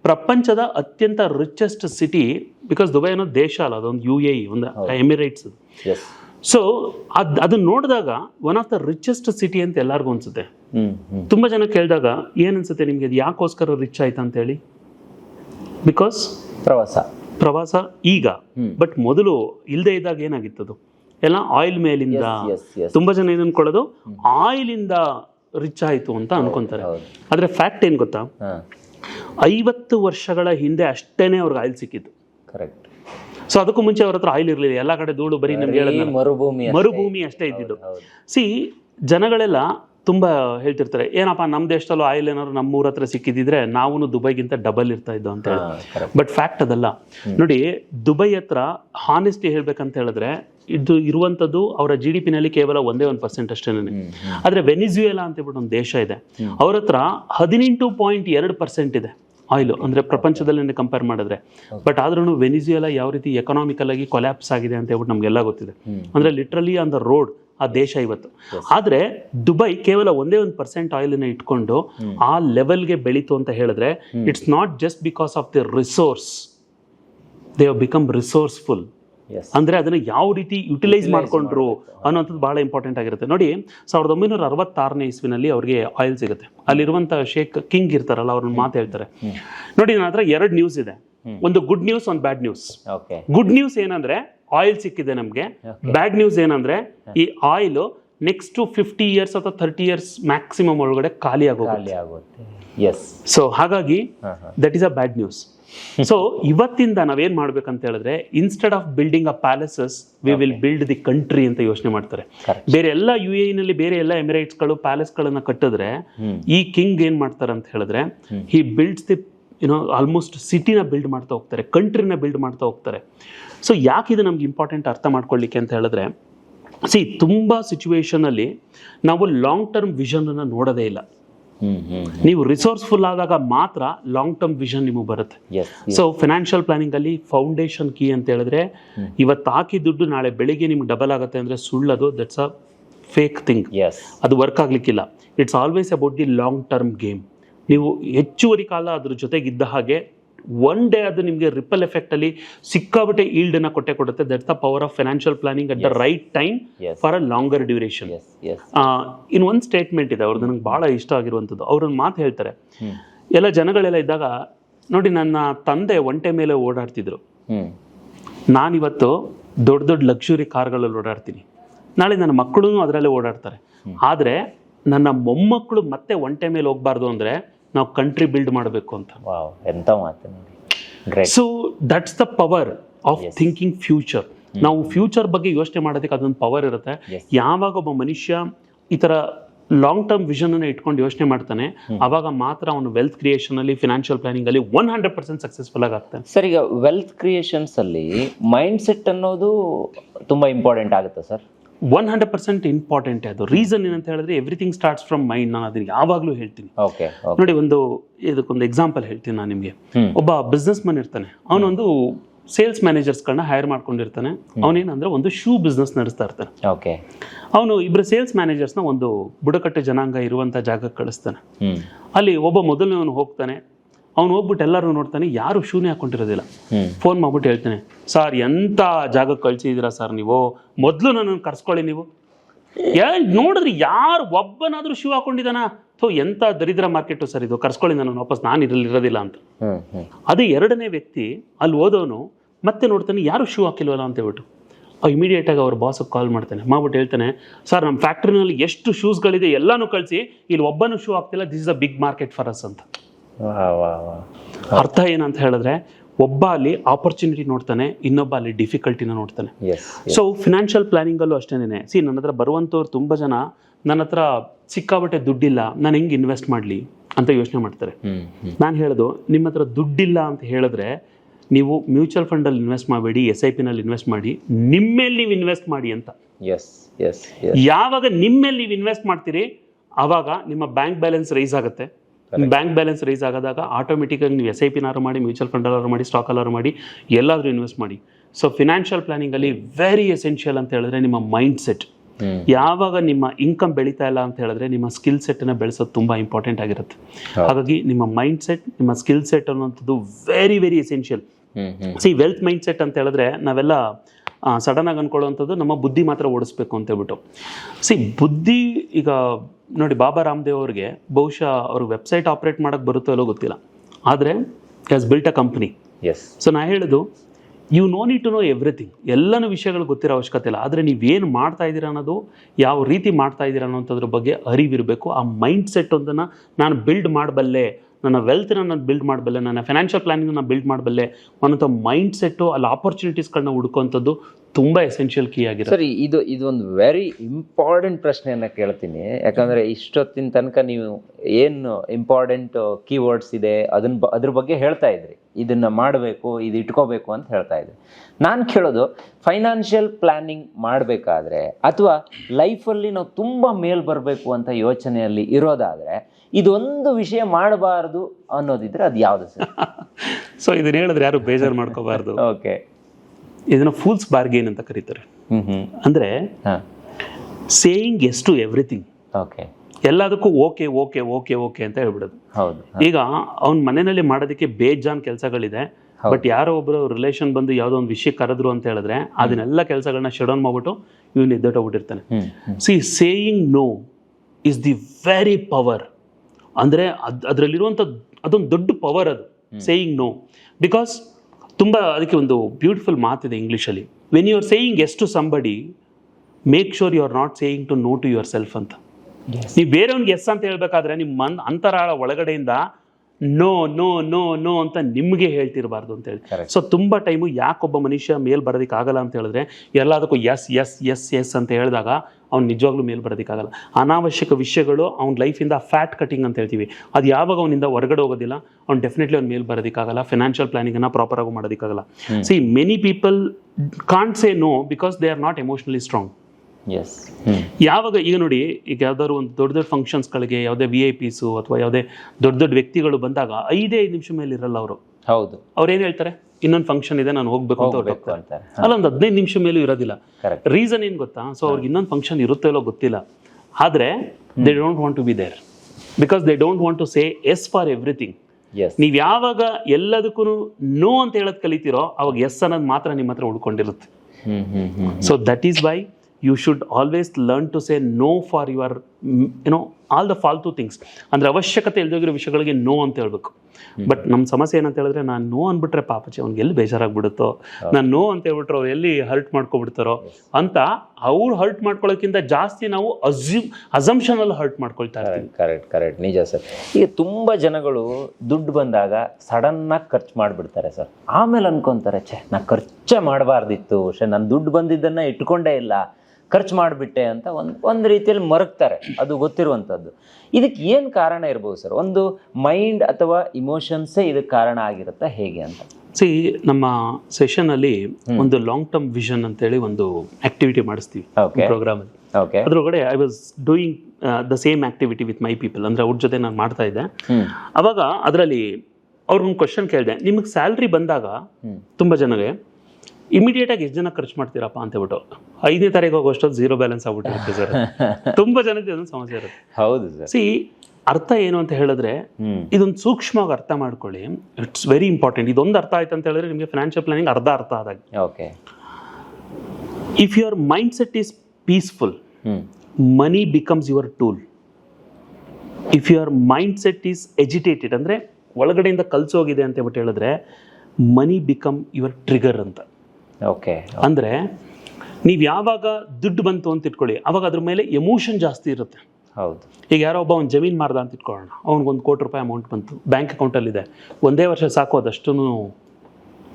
ಪ್ರಪಂಚದ ಅತ್ಯಂತ ರಿಚೆಸ್ಟ್ ಸಿಟಿ ಬಿಕಾಸ್ ದುಬೈ ಅನ್ನೋದು ದೇಶ ಅಲ್ಲ ಅದೊಂದು ಯು ಎ ಒಂದು ಎಮಿರೇಟ್ಸ್ ಸೊ ಅದ್. ಅದನ್ನ ನೋಡಿದಾಗ one of the richest city ಅಂತ ಎಲ್ಲಾರ್ಗು ಅನ್ಸುತ್ತೆ. ತುಂಬಾ ಜನ ಕೇಳಿದಾಗ ಏನ್ ಅನ್ಸುತ್ತೆ ನಿಮ್ಗೆ? ಅದು ಯಾಕೋಸ್ಕರ ರಿಚ್ ಆಯ್ತಾ ಅಂತ ಹೇಳಿ? ಬಿಕಾಸ್ ಪ್ರವಾಸ. ಪ್ರವಾಸ ಈಗ. ಬಟ್ ಮೊದಲು ಇಲ್ಲದೆ ಇದ್ದಾಗ ಏನಾಗಿತ್ತದು ಎಲ್ಲ ಆಯಿಲ್ ಮೇಲಿಂದ ತುಂಬಾ ಜನ ಏನು ಅನ್ಕೊಳ್ಳೋದು ಆಯಿಲ್ ಇಂದ ರಿಚ್ ಆಯಿತು ಅಂತ ಅನ್ಕೊಂತಾರೆ. ಆದ್ರೆ ಫ್ಯಾಕ್ಟ್ ಏನ್ ಗೊತ್ತಾ? ಐವತ್ತು ವರ್ಷಗಳ ಹಿಂದೆ ಅಷ್ಟೇನೆ ಅವ್ರಿಗೆ ಆಯಿಲ್ ಸಿಕ್ಕಿತ್ತು ಕರೆಕ್ಟ್ ಸೊ ಅದಕ್ಕೂ ಮುಂಚೆ ಅವ್ರ ಹತ್ರ ಆಯಿಲ್ ಇರಲಿಲ್ಲ. ಎಲ್ಲ ಕಡೆ ಧೂಳು ಬರೀ ನಮ್ಗೆ ಮರುಭೂಮಿ ಅಷ್ಟೇ. ಮರುಭೂಮಿ ಅಷ್ಟೇ ಇದ್ದಿದ್ದು. ಸಿ ಜನಗಳೆಲ್ಲ ತುಂಬಾ ಹೇಳ್ತಿರ್ತಾರೆ ಏನಪ್ಪ ನಮ್ಮ ದೇಶದಲ್ಲೂ ಆಯಿಲ್ ಏನಾದ್ರು ನಮ್ಮ ಊರ ಹತ್ರ ಸಿಕ್ಕಿದ್ರೆ ನಾವು ದುಬೈಗಿಂತ ಡಬಲ್ ಇರ್ತಾ ಇದ್ದೋ ಅಂತ ಹೇಳಿ. ಬಟ್ ಫ್ಯಾಕ್ಟ್ ಅದಲ್ಲ. ನೋಡಿ ದುಬೈ ಹತ್ರ ಹಾನೆಸ್ಟಿ ಹೇಳ್ಬೇಕಂತ ಹೇಳಿದ್ರೆ ಇದು ಇರುವಂಥದ್ದು ಅವರ ಜಿ ಡಿ ಪಿನಲ್ಲಿ ಕೇವಲ ಒಂದೇ ಒಂದು ಪರ್ಸೆಂಟ್ ಹ್ಮ್ ಆದರೆ ವೆನಿಜುಯೆಲಾ ಅಂತ ಹೇಳ್ಬಿಟ್ಟು ಒಂದು ದೇಶ ಇದೆ. ಅವ್ರ ಹತ್ರ ಹದಿನೆಂಟು ಪಾಯಿಂಟ್ ಎರಡು ಪರ್ಸೆಂಟ್ ಇದೆ. ಆಯಿಲ್ ಅಂದರೆ ಪ್ರಪಂಚದಲ್ಲಿ ಕಂಪೇರ್ ಮಾಡಿದ್ರೆ. ಬಟ್ ಆದ್ರೂ ವೆನಿಜುಯೆಲಾ ಯಾವ ರೀತಿ ಎಕನಾಮಿಕಲ್ ಆಗಿ ಕೊಲ್ಯಾಪ್ಸ್ ಆಗಿದೆ ಅಂತ ಹೇಳ್ಬಿಟ್ಟು ನಮ್ಗೆಲ್ಲ ಗೊತ್ತಿದೆ. ಅಂದ್ರೆ ಲಿಟ್ರಲಿ ಆನ್ ದ ರೋಡ್ ಆ ದೇಶ ಇವತ್ತು. ಆದ್ರೆ ದುಬೈ ಕೇವಲ ಒಂದೇ ಒಂದು ಪರ್ಸೆಂಟ್ ಆಯಿಲನ್ನ ಇಟ್ಕೊಂಡು ಆ ಲೆವೆಲ್ಗೆ ಬೆಳೀತು ಅಂತ ಹೇಳಿದ್ರೆ it's not just because of the resource they have become resourceful ಅಂದ್ರೆ ಅದನ್ನ ಯಾವ ರೀತಿ ಯುಟಿಲೈಸ್ ಮಾಡ್ಕೊಂಡ್ರು ಅನ್ನೋಂಥದ್ದು ಬಹಳ ಇಂಪಾರ್ಟೆಂಟ್ ಆಗಿರುತ್ತೆ. ನೋಡಿ ಸಾವಿರದ ಒಂಬೈನೂರ ಅರವತ್ತಾರನೇ ಇಸ್ವಿನಲ್ಲಿ ಅವ್ರಿಗೆ ಆಯಿಲ್ ಸಿಗುತ್ತೆ. ಅಲ್ಲಿರುವಂತ ಶೇಖ್ ಕಿಂಗ್ ಇರ್ತಾರಲ್ಲ ಅವ್ರನ್ನ ಮಾತು ಹೇಳ್ತಾರೆ. ನೋಡಿ ನನ್ನ ಹತ್ರ ಎರಡು ನ್ಯೂಸ್ ಇದೆ. ಒಂದು ಗುಡ್ ನ್ಯೂಸ್ ಒಂದು ಬ್ಯಾಡ್ ನ್ಯೂಸ್ ಗುಡ್ ನ್ಯೂಸ್ ಏನಂದ್ರೆ ಆಯಿಲ್ ಸಿಕ್ಕಿದೆ ನಮಗೆ. ಬ್ಯಾಡ್ ನ್ಯೂಸ್ ಏನಂದ್ರೆ ಈ ಆಯಿಲ್ ನೆಕ್ಸ್ಟ್ ಫಿಫ್ಟಿ ಇಯರ್ಸ್ ಅಥವಾ ತರ್ಟಿ ಇಯರ್ಸ್ ಮ್ಯಾಕ್ಸಿಮಮ್ ಒಳಗಡೆ ಖಾಲಿ ಆಗೋ ಖಾಲಿ ಆಗುತ್ತೆ. ಎಸ್ ಸೊ ಹಾಗಾಗಿ that is a bad news so ಇವತ್ತಿಂದ ನಾವೇನ್ ಮಾಡ್ಬೇಕಂತ ಹೇಳಿದ್ರೆ instead of building a palaces we will build the country ಅಂತ ಯೋಚನೆ ಮಾಡ್ತಾರೆ. ಬೇರೆ ಎಲ್ಲ ಯು ಎ ನಲ್ಲಿ ಬೇರೆ ಎಲ್ಲ ಪ್ಯಾಲೇಸ್ ಗಳನ್ನ ಕಟ್ಟಿದ್ರೆ. ಈ ಕಿಂಗ್ ಏನ್ ಮಾಡ್ತಾರೆ ಅಂತ ಹೇಳಿದ್ರೆ he builds the you know almost ಸಿಟಿನ build ಮಾಡ್ತಾ ಹೋಗ್ತಾರೆ ಕಂಟ್ರಿನ ಬಿಲ್ಡ್ ಮಾಡ್ತಾ ಹೋಗ್ತಾರೆ. ಸೊ ಯಾಕೆ ಇದು ನಮ್ಗೆ ಇಂಪಾರ್ಟೆಂಟ್ ಅರ್ಥ ಮಾಡ್ಕೊಳ್ಳಿಕ್ಕೆ ಅಂತ ಹೇಳಿದ್ರೆ ಸಿ ತುಂಬ ಸಿಚುವೇಶನಲ್ಲಿ ನಾವು ಲಾಂಗ್ ಟರ್ಮ್ ವಿಷನನ್ನು ನೋಡೋದೇ ಇಲ್ಲ. ನೀವು ರಿಸೋರ್ಸ್ಫುಲ್ ಆದಾಗ ಮಾತ್ರ ಲಾಂಗ್ ಟರ್ಮ್ ವಿಷನ್ ನಿಮಗೆ ಬರುತ್ತೆ. ಸೊ ಫಿನಾನ್ಷಿಯಲ್ ಪ್ಲಾನಿಂಗ್ ಅಲ್ಲಿ ಫೌಂಡೇಶನ್ ಕೀ ಅಂತ ಹೇಳಿದ್ರೆ ಇವತ್ತು ಹಾಕಿ ದುಡ್ಡು ನಾಳೆ ಬೆಳಿಗ್ಗೆ ನಿಮ್ಗೆ ಡಬಲ್ ಆಗುತ್ತೆ ಅಂದ್ರೆ ಸುಳ್ಳದು ದಟ್ಸ್ ಅ ಫೇಕ್ ಥಿಂಗ್ ಅದು work ಆಗ್ಲಿಕ್ಕಿಲ್ಲ. It's always about the long term game ನೀವು ಹೆಚ್ಚುವರಿ ಕಾಲ ಅದ್ರ ಜೊತೆಗಿದ್ದ ಹಾಗೆ ಒನ್ ಡೇ ಅದು ನಿಮಗೆ ರಿಪಲ್ ಎಫೆಕ್ಟ್ ಅಲ್ಲಿ ಸಿಕ್ಕಾಬಿಟ್ಟೆ ಈಲ್ಡ್ ಅನ್ನ ಕೊಟ್ಟೆ ಕೊಡುತ್ತೆ. That's the power of financial planning at the right time for a longer duration in ಒಂದು ಸ್ಟೇಟ್ಮೆಂಟ್ ಇದೆ ಅವ್ರದ್ದು ನಂಗೆ ಬಹಳ ಇಷ್ಟ ಆಗಿರುವಂಥದ್ದು. ಅವ್ರೊಂದು ಮಾತು ಹೇಳ್ತಾರೆ. ಎಲ್ಲ ಜನಗಳೆಲ್ಲ ಇದ್ದಾಗ ನೋಡಿ ನನ್ನ ತಂದೆ ಒಂಟೆ ಮೇಲೆ ಓಡಾಡ್ತಿದ್ರು. ನಾನಿವತ್ತು ದೊಡ್ಡ ದೊಡ್ಡ ಲಕ್ಸುರಿ ಕಾರ್ಗಳಲ್ಲಿ ಓಡಾಡ್ತೀನಿ. ನಾಳೆ ನನ್ನ ಮಕ್ಕಳು ಅದರಲ್ಲೇ ಓಡಾಡ್ತಾರೆ. ಆದರೆ ನನ್ನ ಮೊಮ್ಮಕ್ಕಳು ಮತ್ತೆ ಒಂಟೆ ಮೇಲೆ ಹೋಗ್ಬಾರ್ದು ಅಂದರೆ ನಾವು ಕಂಟ್ರಿ ಬಿಲ್ಡ್ ಮಾಡಬೇಕು ಅಂತ. ಎಂತ ಮಾತು ನೋಡಿ. So that's the power of thinking future ನಾವು ಫ್ಯೂಚರ್ ಬಗ್ಗೆ ಯೋಚನೆ ಮಾಡೋದಕ್ಕೆ ಅದೊಂದು ಪವರ್ ಇರುತ್ತೆ. ಯಾವಾಗ ಒಬ್ಬ ಮನುಷ್ಯ ಈ ಥರ ಲಾಂಗ್ ಟರ್ಮ್ ವಿಷನ್ ಅನ್ನು ಇಟ್ಕೊಂಡು ಯೋಚನೆ ಮಾಡ್ತಾನೆ ಅವಾಗ ಮಾತ್ರ ಅವನು ವೆಲ್ತ್ ಕ್ರಿಯೇಷನ್ ಅಲ್ಲಿ ಫಿನಾನ್ಷಿಯಲ್ ಪ್ಲಾನಿಂಗ್ ಅಲ್ಲಿ ಒನ್ ಹಂಡ್ರೆಡ್ ಪರ್ಸೆಂಟ್ ಸಕ್ಸಸ್ಫುಲ್ ಆಗಿ ಆಗ್ತಾನೆ ಸರ್ ಈಗ ವೆಲ್ತ್ ಕ್ರಿಯೇಷನ್ಸ್ ಅಲ್ಲಿ ಮೈಂಡ್ ಸೆಟ್ ಅನ್ನೋದು ತುಂಬಾ ಇಂಪಾರ್ಟೆಂಟ್ ಆಗುತ್ತೆ sir one hundred percent important ಅದು. ರೀಸನ್ ಏನಂತ ಹೇಳಿದ್ರೆ ಎವ್ರಿಥಿಂಗ್ ಸ್ಟಾರ್ಟ್ಸ್ ಫ್ರಮ್ ಮೈಂಡ್ ನಾನು ಅದನ್ನ ಯಾವಾಗಲೂ ಹೇಳ್ತೀನಿ. ನೋಡಿ ಒಂದು ಇದಕ್ಕೊಂದು ಎಕ್ಸಾಂಪಲ್ ಹೇಳ್ತೀನಿ ನಾನು ನಿಮಗೆ. ಒಬ್ಬ ಬಿಸ್ನೆಸ್ ಮನ್ ಇರ್ತಾನೆ. ಅವನೊಂದು ಸೇಲ್ಸ್ ಮ್ಯಾನೇಜರ್ಸ್ಗಳನ್ನ ಹೈರ್ ಮಾಡ್ಕೊಂಡಿರ್ತಾನೆ. ಅವನೇನಂದ್ರೆ ಒಂದು ಶೂ ಬಿಸ್ನೆಸ್ ನಡೆಸ್ತಾ ಇರ್ತಾನೆ. ಓಕೆ ಅವನು ಇಬ್ಬರು ಸೇಲ್ಸ್ ಮ್ಯಾನೇಜರ್ಸ್ನ ಒಂದು ಬುಡಕಟ್ಟು ಜನಾಂಗ ಇರುವಂಥ ಜಾಗಕ್ಕೆ ಕಳಿಸ್ತಾನೆ. ಅಲ್ಲಿ ಒಬ್ಬ ಮೊದಲನೇವನು ಹೋಗ್ತಾನೆ. ಅವ್ನು ಹೋಗ್ಬಿಟ್ಟು ಎಲ್ಲರೂ ನೋಡ್ತಾನೆ ಯಾರು ಶೂನ್ಯ ಹಾಕೊಂಡಿರೋದಿಲ್ಲ. ಫೋನ್ ಮಾಡ್ಬಿಟ್ಟು ಹೇಳ್ತಾನೆ ಸರ್ ಎಂಥ ಜಾಗಕ್ಕೆ ಕಳ್ಸಿದ್ದೀರಾ ಸರ್ ನೀವು? ಮೊದಲು ನನ್ನನ್ನು ಕರ್ಸ್ಕೊಳ್ಳಿ ನೀವು. ನೋಡಿದ್ರೆ ಯಾರು ಒಬ್ಬನಾದ್ರೂ ಶೂ ಹಾಕೊಂಡಿದ್ದಾನ? ಥೋ ಎಂಥ ದರಿದ್ರ ಮಾರ್ಕೆಟು ಸರ್ ಇದು? ಕರ್ಸ್ಕೊಳ್ಳಿ ನಾನು ವಾಪಸ್ ನಾನು ಇದ್ರಲ್ಲಿ ಇರೋದಿಲ್ಲ ಅಂತ. ಅದೇ ಎರಡನೇ ವ್ಯಕ್ತಿ ಅಲ್ಲಿ ಓದೋನು ಮತ್ತೆ ನೋಡ್ತಾನೆ ಯಾರು ಶೂ ಹಾಕಿಲ್ವಲ್ಲ? ಅಂತ ಹೇಳ್ಬಿಟ್ಟು. ಇಮಿಡಿಯೇಟ್ ಆಗಿ ಅವ್ರ ಬಾಸ್ಗೆ ಕಾಲ್ ಮಾಡ್ತಾನೆ. ಮಾಡ್ಬಿಟ್ಟು ಹೇಳ್ತಾನೆ ಸರ್ ನಮ್ಮ ಫ್ಯಾಕ್ಟ್ರಿನಲ್ಲಿ ಎಷ್ಟು ಶೂಸ್ಗಳಿದೆ ಎಲ್ಲಾನು ಕಳಿಸಿ ಇಲ್ಲಿ ಒಬ್ಬನು shoe ಹಾಕ್ತಿಲ್ಲ this is a big market for us ಅಂತ. ಅರ್ಥ ಏನಂತ ಹೇಳಿದ್ರೆ ಒಬ್ಬ ಅಲ್ಲಿ ಆಪರ್ಚುನಿಟಿ ನೋಡ್ತಾನೆ ಇನ್ನೊಬ್ಬ ಅಲ್ಲಿ ಡಿಫಿಕಲ್ಟಿನ ನೋಡ್ತಾನೆ. ಸೊ ಫಿನಾನ್ಷಿಯಲ್ ಪ್ಲಾನಿಂಗಲ್ಲೂ ಅಷ್ಟೇನೆ ಸಿ ನನ್ನ ಹತ್ರ ಬರುವಂಥವ್ರು ತುಂಬಾ ಜನ ನನ್ನ ಹತ್ರ ಸಿಕ್ಕಾಬಟ್ಟೆ ದುಡ್ಡಿಲ್ಲ ನಾನು ಹೆಂಗ್ ಇನ್ವೆಸ್ಟ್ ಮಾಡ್ಲಿ ಅಂತ ಯೋಚನೆ ಮಾಡ್ತಾರೆ. ನಾನು ಹೇಳೋದು ನಿಮ್ಮ ಹತ್ರ ದುಡ್ಡಿಲ್ಲ ಅಂತ ಹೇಳಿದ್ರೆ ನೀವು ಮ್ಯೂಚುವಲ್ ಫಂಡಲ್ಲಿ ಇನ್ವೆಸ್ಟ್ ಮಾಡಬೇಡಿ ಎಸ್ ಐ ಪಿನಲ್ಲಿ ಇನ್ವೆಸ್ಟ್ ಮಾಡಿ ನಿಮ್ಮೇಲೆ ನೀವು ಇನ್ವೆಸ್ಟ್ ಮಾಡಿ ಅಂತ. ಎಸ್ ಎಸ್ ಎಸ್ ಯಾವಾಗ ನಿಮ್ಮೇಲೆ ನೀವು ಇನ್ವೆಸ್ಟ್ ಮಾಡ್ತೀರಿ ಆವಾಗ ನಿಮ್ಮ ಬ್ಯಾಂಕ್ ಬ್ಯಾಲೆನ್ಸ್ ರೈಸ್ ಆಗುತ್ತೆ. ಬ್ಯಾಂಕ್ ಬ್ಯಾಲೆನ್ಸ್ ರೈಸ್ ಆಗೋದಾಗ ಆಟೋಮೆಟಿಕಾಗಿ ನೀವು ಎಸ್ ಐ ಪಿನಾರು ಮಾಡಿ ಮ್ಯೂಚುವಲ್ ಫಂಡ್ ಫಂಡಲ್ಲಾರು ಮಾಡಿ ಸ್ಟಾಕಲ್ಲಾರು ಮಾಡಿ ಎಲ್ಲಾದರೂ ಇನ್ವೆಸ್ಟ್ ಮಾಡಿ. ಸೊ ಫಿನಾನ್ಷಿಯಲ್ ಪ್ಲಾನಿಂಗಲ್ಲಿ ವೆರಿ ಎಸೆನ್ಷಿಯಲ್ ಅಂತ ಹೇಳಿದ್ರೆ ನಿಮ್ಮ ಮೈಂಡ್ ಸೆಟ್ ಯಾವಾಗ ನಿಮ್ಮ ಇನ್ಕಮ್ ಬೆಳೀತಾ ಇಲ್ಲ ಅಂತ ಹೇಳಿದ್ರೆ ನಿಮ್ಮ ಸ್ಕಿಲ್ ಸೆಟ್ನ ಬೆಳೆಸೋದು ತುಂಬ ಇಂಪಾರ್ಟೆಂಟ್ ಆಗಿರುತ್ತೆ. ಹಾಗಾಗಿ ನಿಮ್ಮ ಮೈಂಡ್ ಸೆಟ್ ನಿಮ್ಮ ಸ್ಕಿಲ್ ಸೆಟ್ ಅನ್ನೋಂಥದ್ದು very very essential see wealth mind set ಅಂತ ಹೇಳಿದ್ರೆ ನಾವೆಲ್ಲ ಸಡನ್ ಆಗಿ ಅನ್ಕೊಳ್ಳೋವಂಥದ್ದು ನಮ್ಮ ಬುದ್ಧಿ ಮಾತ್ರ ಓಡಿಸ್ಬೇಕು ಅಂತ ಹೇಳ್ಬಿಟ್ಟು. ಸಿ ಬುದ್ಧಿ ಈಗ ನೋಡಿ ಬಾಬಾ ರಾಮದೇವ್ ಅವ್ರಿಗೆ ಬಹುಶಃ ಅವ್ರಿಗೆ ವೆಬ್ಸೈಟ್ ಆಪ್ರೇಟ್ ಮಾಡೋಕ್ಕೆ ಬರುತ್ತೋ ಅಲ್ಲೋ ಗೊತ್ತಿಲ್ಲ. ಆದರೆ has built a company yes so ನಾ ಹೇಳೋದು you know need to know everything ಎಲ್ಲನೂ ವಿಷಯಗಳು ಗೊತ್ತಿರೋ ಅವಶ್ಯಕತೆ ಇಲ್ಲ. ಆದರೆ ನೀವೇನು ಮಾಡ್ತಾ ಇದ್ದೀರಾ ಅನ್ನೋದು ಯಾವ ರೀತಿ ಮಾಡ್ತಾ ಇದ್ದೀರಾ ಅನ್ನೋಂಥದ್ರ ಬಗ್ಗೆ ಅರಿವಿರಬೇಕು. ಆ ಮೈಂಡ್ ಸೆಟ್ ಒಂದನ್ನು ನಾನು ಬಿಲ್ಡ್ ಮಾಡಬಲ್ಲೆ. ನನ್ನ ವೆಲ್ತ್ನ ನಾನು ಬಿಲ್ಡ್ ಮಾಡಬಲ್ಲೆ, ನನ್ನ ಫೈನಾನ್ಷಿಯಲ್ ಪ್ಲಾನಿಂಗ್ ನಾನು ಬಿಲ್ಡ್ ಮಾಡಬಲ್ಲೆ ಅನ್ನೋಂಥ ಮೈಂಡ್ ಸೆಟ್ಟು ಅಲ್ಲಿ ಆಪರ್ಚುನಿಟೀಸ್ಗಳನ್ನ ಹುಡ್ಕೋಂಥದ್ದು ತುಂಬ ಎಸೆನ್ಷಿಯಲ್ ಕೀ ಆಗಿದೆ ಸರಿ, ಇದು, ಇದೊಂದು ವೆರಿ ಇಂಪಾರ್ಟೆಂಟ್ ಪ್ರಶ್ನೆಯನ್ನ ಕೇಳ್ತೀನಿ. ಯಾಕಂದ್ರೆ ಇಷ್ಟೊತ್ತಿನ ತನಕ ನೀವು ಏನು ಇಂಪಾರ್ಟೆಂಟ್ ಕೀವರ್ಡ್ಸ್ ಇದೆ ಅದನ್ನ ಅದ್ರ ಬಗ್ಗೆ ಹೇಳ್ತಾ ಇದ್ರಿ. ಇದನ್ನ ಮಾಡಬೇಕು, ಇದು ಇಟ್ಕೋಬೇಕು ಅಂತ ಹೇಳ್ತಾ ಇದ್ರಿ. ನಾನು ಕೇಳೋದು ಫೈನಾನ್ಷಿಯಲ್ ಪ್ಲಾನಿಂಗ್ ಮಾಡಬೇಕಾದ್ರೆ, ಅಥವಾ ಲೈಫಲ್ಲಿ ನಾವು ತುಂಬ ಮೇಲ್ ಬರಬೇಕು ಅಂತ ಯೋಚನೆಯಲ್ಲಿ ಇರೋದಾದ್ರೆ ಇದೊಂದು ವಿಷಯ ಮಾಡಬಾರದು ಅನ್ನೋದಿದ್ರೆ ಅದು ಯಾವುದು ಸರ್? ಸೊ ಇದನ್ನ ಹೇಳಿದ್ರೆ ಯಾರು ಬೇಜಾರು ಮಾಡ್ಕೋಬಾರ್ದು. ಓಕೆ. ಇದನ್ನ ಫೂಲ್ಸ್ ಬಾರ್ಗೇನ್ ಅಂತ ಕರೀತಾರೆ. ಅಂದ್ರೆ saying yes to everything okay. ಎಲ್ಲದಕ್ಕೂ ಓಕೆ ಓಕೆ ಓಕೆ ಓಕೆ ಅಂತ ಹೇಳ್ಬಿಡೋದು. ಹೌದು ಈಗ ಅವ್ನ ಮನೆಯಲ್ಲಿ ಮಾಡೋದಕ್ಕೆ ಬೇಜಾನ್ ಕೆಲಸಗಳಿದೆ ಬಟ್ ಯಾರೋ ಒಬ್ರು ರಿಲೇಷನ್ ಬಂದು ಯಾವುದೋ ಒಂದು ವಿಷಯ ಕರೆದ್ರು ಅಂತ ಹೇಳಿದ್ರೆ ಅದನ್ನೆಲ್ಲ ಕೆಲಸಗಳನ್ನ ಶೆಡೌನ್ ಮಾಡ್ಬಿಟ್ಟು ಇವ್ನು ಹ್ಮ್ see saying no is the very power ಅಂದರೆ ಅದು ಅದರಲ್ಲಿರುವಂಥ ಅದೊಂದು ದೊಡ್ಡ ಪವರ್ ಅದು ಸೇಯಿಂಗ್ ನೋ ಬಿಕಾಸ್ ತುಂಬ ಅದಕ್ಕೆ ಒಂದು ಬ್ಯೂಟಿಫುಲ್ ಮಾತಿದೆ ಇಂಗ್ಲೀಷಲ್ಲಿ when you are saying yes to somebody make sure you are not saying to no to yourself ಅಂತ. ನೀವು ಬೇರೆಯವ್ರಿಗೆ ಎಸ್ ಅಂತ ಹೇಳಬೇಕಾದ್ರೆ ನಿಮ್ಮ ಮನ್ ಅಂತರಾಳ ಒಳಗಡೆಯಿಂದ ನೋ ನೋ ನೋ ನೋ ಅಂತ ನಿಮಗೆ ಹೇಳ್ತಿರಬಾರ್ದು ಅಂತ ಹೇಳಿ. ಸೊ ತುಂಬ ಟೈಮು ಯಾಕೊಬ್ಬ ಮನುಷ್ಯ ಮೇಲ್ ಬರೋದಕ್ಕೆ ಆಗಲ್ಲ ಅಂತ ಹೇಳಿದ್ರೆ ಎಲ್ಲದಕ್ಕೂ ಎಸ್ ಎಸ್ ಎಸ್ ಎಸ್ ಅಂತ ಹೇಳಿದಾಗ ಅವ್ನು ನಿಜವಾಗ್ಲೂ ಮೇಲ್ ಬರೋದಕ್ಕಾಗಲ್ಲ. ಅನಾವಶ್ಯಕ ವಿಷಯಗಳು ಅವ್ನ ಲೈಫಿಂದ ಫ್ಯಾಟ್ ಕಟಿಂಗ್ ಅಂತ ಹೇಳ್ತೀವಿ. ಅದು ಯಾವಾಗ ಅವನಿಂದ ಹೊರಗಡೆ ಹೋಗೋದಿಲ್ಲ ಅವ್ನು ಡೆಫಿನೆಟ್ಲಿ ಅವ್ನು ಮೇಲ್ ಬರೋದಕ್ಕಾಗಲ್ಲ. ಫಿನಾನ್ಷಿಯಲ್ ಪ್ಲಾನಿಂಗನ್ನು ಪ್ರಾಪರಾಗಿ ಮಾಡೋದಕ್ಕಾಗಲ್ಲ. See many people can't say no because they are not emotionally strong ಯಾವಾಗ ಈಗ ನೋಡಿ ಈಗ ಯಾವ್ದಾದ್ರು ಒಂದು ದೊಡ್ಡ ದೊಡ್ಡ ಫಂಕ್ಷನ್ಸ್ಗಳಿಗೆ ಯಾವುದೇ ವಿ ಐ ಪಿಸು ಅಥವಾ ಯಾವುದೇ ದೊಡ್ಡ ದೊಡ್ಡ ವ್ಯಕ್ತಿಗಳು ಬಂದಾಗ ಐದೇ ಐದು ನಿಮಿಷ ಮೇಲೆ ಇರಲ್ಲ ಅವರು. ಹೌದು. ಅವ್ರು ಏನು ಹೇಳ್ತಾರೆ? ಇನ್ನೊಂದು ಫಂಕ್ಷನ್ ಇದೆ ನಾನು ಹೋಗ್ಬೇಕು ಅಂತ ಅವ್ರು ಅಲ್ಲ ಒಂದು ಹದಿನೈದು ನಿಮಿಷ ಮೇಲೂ ಇರೋದಿಲ್ಲ. ರೀಸನ್ ಏನು ಗೊತ್ತಾ? ಸೊ ಅವ್ರಿಗೆ ಇನ್ನೊಂದು ಫಂಕ್ಷನ್ ಇರುತ್ತೆ ಇಲ್ಲೋ ಗೊತ್ತಿಲ್ಲ. ಆದರೆ they don't want to be there because they don't want to say yes for everything ನೀವು ಯಾವಾಗ ಎಲ್ಲದಕ್ಕೂ ನೋ ಅಂತ ಹೇಳೋದು ಕಲಿತೀರೋ ಅವಾಗ ಎಸ್ ಅನ್ನೋದು ಮಾತ್ರ ನಿಮ್ಮ ಹತ್ರ ಉಳ್ಕೊಂಡಿರುತ್ತೆ so that is why you should always learn to say no for your you know all the ಫಾಲ್ತು things ಅಂದರೆ ಅವಶ್ಯಕತೆ ಇಲ್ದೋಗಿರೋ ವಿಷಯಗಳಿಗೆ ನೋ ಅಂತ ಹೇಳ್ಬೇಕು. ಬಟ್ ನಮ್ಮ ಸಮಸ್ಯೆ ಏನಂತ ಹೇಳಿದ್ರೆ ನಾನು ನೋ ಅಂದ್ಬಿಟ್ರೆ ಪಾಪಚಿ ಅವ್ನಿಗೆ ಎಲ್ಲಿ ಬೇಜಾರಾಗ್ಬಿಡುತ್ತೋ? ನಾನು ನೋ ಅಂತ ಹೇಳ್ಬಿಟ್ರೆ ಅವ್ರು ಎಲ್ಲಿ ಹರ್ಟ್ ಮಾಡ್ಕೊಬಿಡ್ತಾರೋ? ಅಂತ ಅವ್ರು ಹರ್ಟ್ ಮಾಡ್ಕೊಳ್ಳೋಕ್ಕಿಂತ ಜಾಸ್ತಿ ನಾವು ಅಸ್ಯೂಮ್ ಅಸಂಪ್ಷನಲ್ಲಿ ಹರ್ಟ್ ಮಾಡ್ಕೊಳ್ತಾ ಇರ್ತೀವಿ. ಕರೆಕ್ಟ್ ಕರೆಕ್ಟ್ ನಿಜ ಸರ್. ಈಗ ತುಂಬ ಜನಗಳು ದುಡ್ಡು ಬಂದಾಗ ಸಡನ್ನಾಗಿ ಖರ್ಚು ಮಾಡಿಬಿಡ್ತಾರೆ ಸರ್. ಆಮೇಲೆ ಅನ್ಕೊಂತಾರೆ ಛೇ ನಾ ಖರ್ಚೇ ಮಾಡಬಾರ್ದಿತ್ತು. ಶೇ ನಾನು ದುಡ್ಡು ಬಂದಿದ್ದನ್ನು ಇಟ್ಕೊಂಡೇ ಇಲ್ಲ. ಖರ್ಚು ಮಾಡಿಬಿಟ್ಟೆ ಅಂತ ಒಂದು ಒಂದು ರೀತಿಯಲ್ಲಿ ಮರಗ್ತಾರೆ. ಅದು ಗೊತ್ತಿರುವಂಥದ್ದು ಇದಕ್ಕೆ ಏನು ಕಾರಣ ಇರ್ಬೋದು ಸರ್? ಒಂದು ಮೈಂಡ್ ಅಥವಾ ಇಮೋಷನ್ಸೇ ಇದಕ್ಕೆ ಕಾರಣ ಆಗಿರುತ್ತಾ ಹೇಗೆ ಅಂತ? ಸಿ ನಮ್ಮ ಸೆಷನಲ್ಲಿ ಒಂದು ಲಾಂಗ್ ಟರ್ಮ್ ವಿಷನ್ ಅಂತೇಳಿ ಒಂದು ಆಕ್ಟಿವಿಟಿ ಮಾಡಿಸ್ತೀವಿ ಪ್ರೋಗ್ರಾಮ್ ಅಲ್ಲಿ. Okay ಅದ್ರೊಳಗಡೆ I was doing the same activity with my people ಅಂದ್ರೆ ಅವ್ರ ಜೊತೆ ನಾನು ಮಾಡ್ತಾ ಇದ್ದೆ. ಅವಾಗ ಅದರಲ್ಲಿ ಅವ್ರಿಗೊಂದು ಕ್ವಶನ್ ಕೇಳಿದೆ ನಿಮಗೆ ಸ್ಯಾಲ್ರಿ ಬಂದಾಗ. ತುಂಬ ಜನಗೆ ಇಮಿಡಿಯೇಟ್ ಆಗಿ ಎಷ್ಟು ಜನ ಖರ್ಚು ಮಾಡ್ತೀರಪ್ಪ ಅಂತ ಹೇಳ್ಬಿಟ್ಟು ಐದನೇ ತಾರೀಕು ಹೋಗೋಷ್ಟೊತ್ತು ಝೀರೋ ಬ್ಯಾಲೆನ್ಸ್ ಆಗ್ಬಿಟ್ಟಿರುತ್ತೆ ಸರ್ ತುಂಬ ಜನಕ್ಕೆ ಅದೊಂದು ಸಮಸ್ಯೆ ಇರುತ್ತೆ. ಹೌದು ಸರ್ ಸಿ ಅರ್ಥ ಏನು ಅಂತ ಹೇಳಿದ್ರೆ ಇದೊಂದು ಸೂಕ್ಷ್ಮವಾಗಿ ಅರ್ಥ ಮಾಡ್ಕೊಳ್ಳಿ. ಇಟ್ಸ್ ವೆರಿ ಇಂಪಾರ್ಟೆಂಟ್ ಇದೊಂದು ಅರ್ಥ ಆಯ್ತು ಅಂತ ಹೇಳಿದ್ರೆ ನಿಮಗೆ ಫೈನಾನ್ಷಿಯಲ್ ಪ್ಲಾನಿಂಗ್ ಅರ್ಧ ಅರ್ಥ ಆದಾಗ. Okay if your mindset is peaceful money becomes your tool if your mindset is agitated ಅಂದರೆ ಒಳಗಡೆಯಿಂದ ಕಲ್ಸೋಗಿದೆ ಅಂತ ಹೇಳ್ಬಿಟ್ಟು ಹೇಳಿದ್ರೆ ಮನಿ ಬಿಕಮ್ ಯುವರ್ ಟ್ರಿಗರ್ ಅಂತ. ಓಕೆ ಅಂದರೆ ನೀವು ಯಾವಾಗ ದುಡ್ಡು ಬಂತು ಅಂತ ಇಟ್ಕೊಳ್ಳಿ ಅವಾಗ ಅದ್ರ ಮೇಲೆ ಎಮೋಷನ್ ಜಾಸ್ತಿ ಇರುತ್ತೆ. ಹೌದು. ಈಗ ಯಾರೋ ಒಬ್ಬ ಅವ್ನು ಜಮೀನು ಮಾರ್ದ ಅಂತ ಇಟ್ಕೊಳ್ಳೋಣ ಅವ್ನಿಗೊಂದು ಕೋಟಿ ರೂಪಾಯಿ ಅಮೌಂಟ್ ಬಂತು ಬ್ಯಾಂಕ್ ಅಕೌಂಟಲ್ಲಿದೆ ಒಂದೇ ವರ್ಷ ಸಾಕು ಅದಷ್ಟು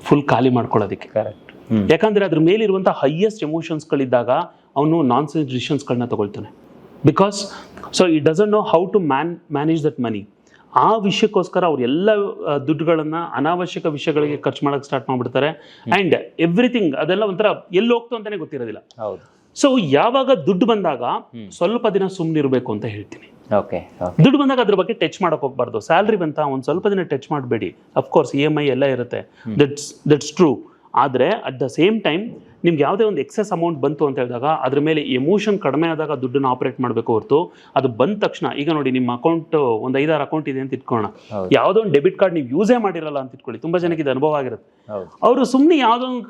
ಫುಲ್ ಖಾಲಿ ಮಾಡ್ಕೊಳ್ಳೋದಕ್ಕೆ. ಕರೆಕ್ಟ್ ಯಾಕಂದರೆ ಅದ್ರ ಮೇಲಿರುವಂಥ ಹೈಯೆಸ್ಟ್ ಎಮೋಷನ್ಸ್ಗಳಿದ್ದಾಗ ಅವನು ನಾನ್ ಸೆನ್ಸ್ ಡಿಸಿಷನ್ಸ್ಗಳನ್ನ ತಗೊಳ್ತಾನೆ. Because so it doesn't know how to man manage that money ಆ ವಿಷಯಕ್ಕೋಸ್ಕರ ಅವ್ರು ಎಲ್ಲ ದುಡ್ಡುಗಳನ್ನು ಅನಾವಶ್ಯಕ ವಿಷಯಗಳಿಗೆ ಖರ್ಚು ಮಾಡಕ್ಕೆ ಸ್ಟಾರ್ಟ್ ಮಾಡ್ಬಿಡ್ತಾರೆ. ಆ್ಯಂಡ್ ಎವ್ರಿಥಿಂಗ್ ಅದೆಲ್ಲ ಒಂಥರ ಎಲ್ಲಿ ಹೋಗ್ತು ಅಂತಾನೆ ಗೊತ್ತಿರೋದಿಲ್ಲ. ಹೌದು. ಸೊ ಯಾವಾಗ ದುಡ್ಡು ಬಂದಾಗ ಸ್ವಲ್ಪ ದಿನ ಸುಮ್ಮನಿರಬೇಕು ಅಂತ ಹೇಳ್ತೀನಿ. ಓಕೆ ದುಡ್ಡು ಬಂದಾಗ ಅದ್ರ ಬಗ್ಗೆ ಟಚ್ ಮಾಡಕ್ ಹೋಗ್ಬಾರ್ದು. ಸ್ಯಾಲ್ರಿ ಬಂತ ಒಂದು ಸ್ವಲ್ಪ ದಿನ ಟಚ್ ಮಾಡಬೇಡಿ. ಅಫ್ಕೋರ್ಸ್ ಇ ಎಂ ಐ ಎಲ್ಲ ಇರುತ್ತೆ. ದಟ್ಸ್ ದಟ್ಸ್ ಟ್ರೂ ಆದರೆ ಅಟ್ ದ ಸೇಮ್ ಟೈಮ್ ನಿಮ್ಗೆ ಯಾವುದೇ ಒಂದು ಎಕ್ಸೆಸ್ ಅಮೌಂಟ್ ಬಂತು ಅಂತ ಹೇಳಿದಾಗ ಅದ್ರ ಮೇಲೆ ಎಮೋಷನ್ ಕಡಿಮೆ ಆದಾಗ ದುಡ್ಡನ್ನ ಆಪರೇಟ್ ಮಾಡಬೇಕು ಹೊರತು ಅದು ಬಂದ ತಕ್ಷಣ ಈಗ ನೋಡಿ ನಿಮ್ಮ ಅಕೌಂಟ್ ಒಂದು ಐದಾರು ಅಕೌಂಟ್ ಇದೆ ಅಂತ ಇಟ್ಕೊಳ್ಳೋಣ. ಯಾವುದೋ ಒಂದು ಡೆಬಿಟ್ ಕಾರ್ಡ್ ನೀವು ಯೂಸೇ ಮಾಡಿರಲ್ಲ ಅಂತ ಇಟ್ಕೊಳ್ಳಿ. ತುಂಬಾ ಜನಕ್ಕೆ ಇದು ಅನುಭವ ಆಗಿರುತ್ತೆ. ಅವರು ಸುಮ್ಮನೆ ಯಾವುದೋ ಒಂದು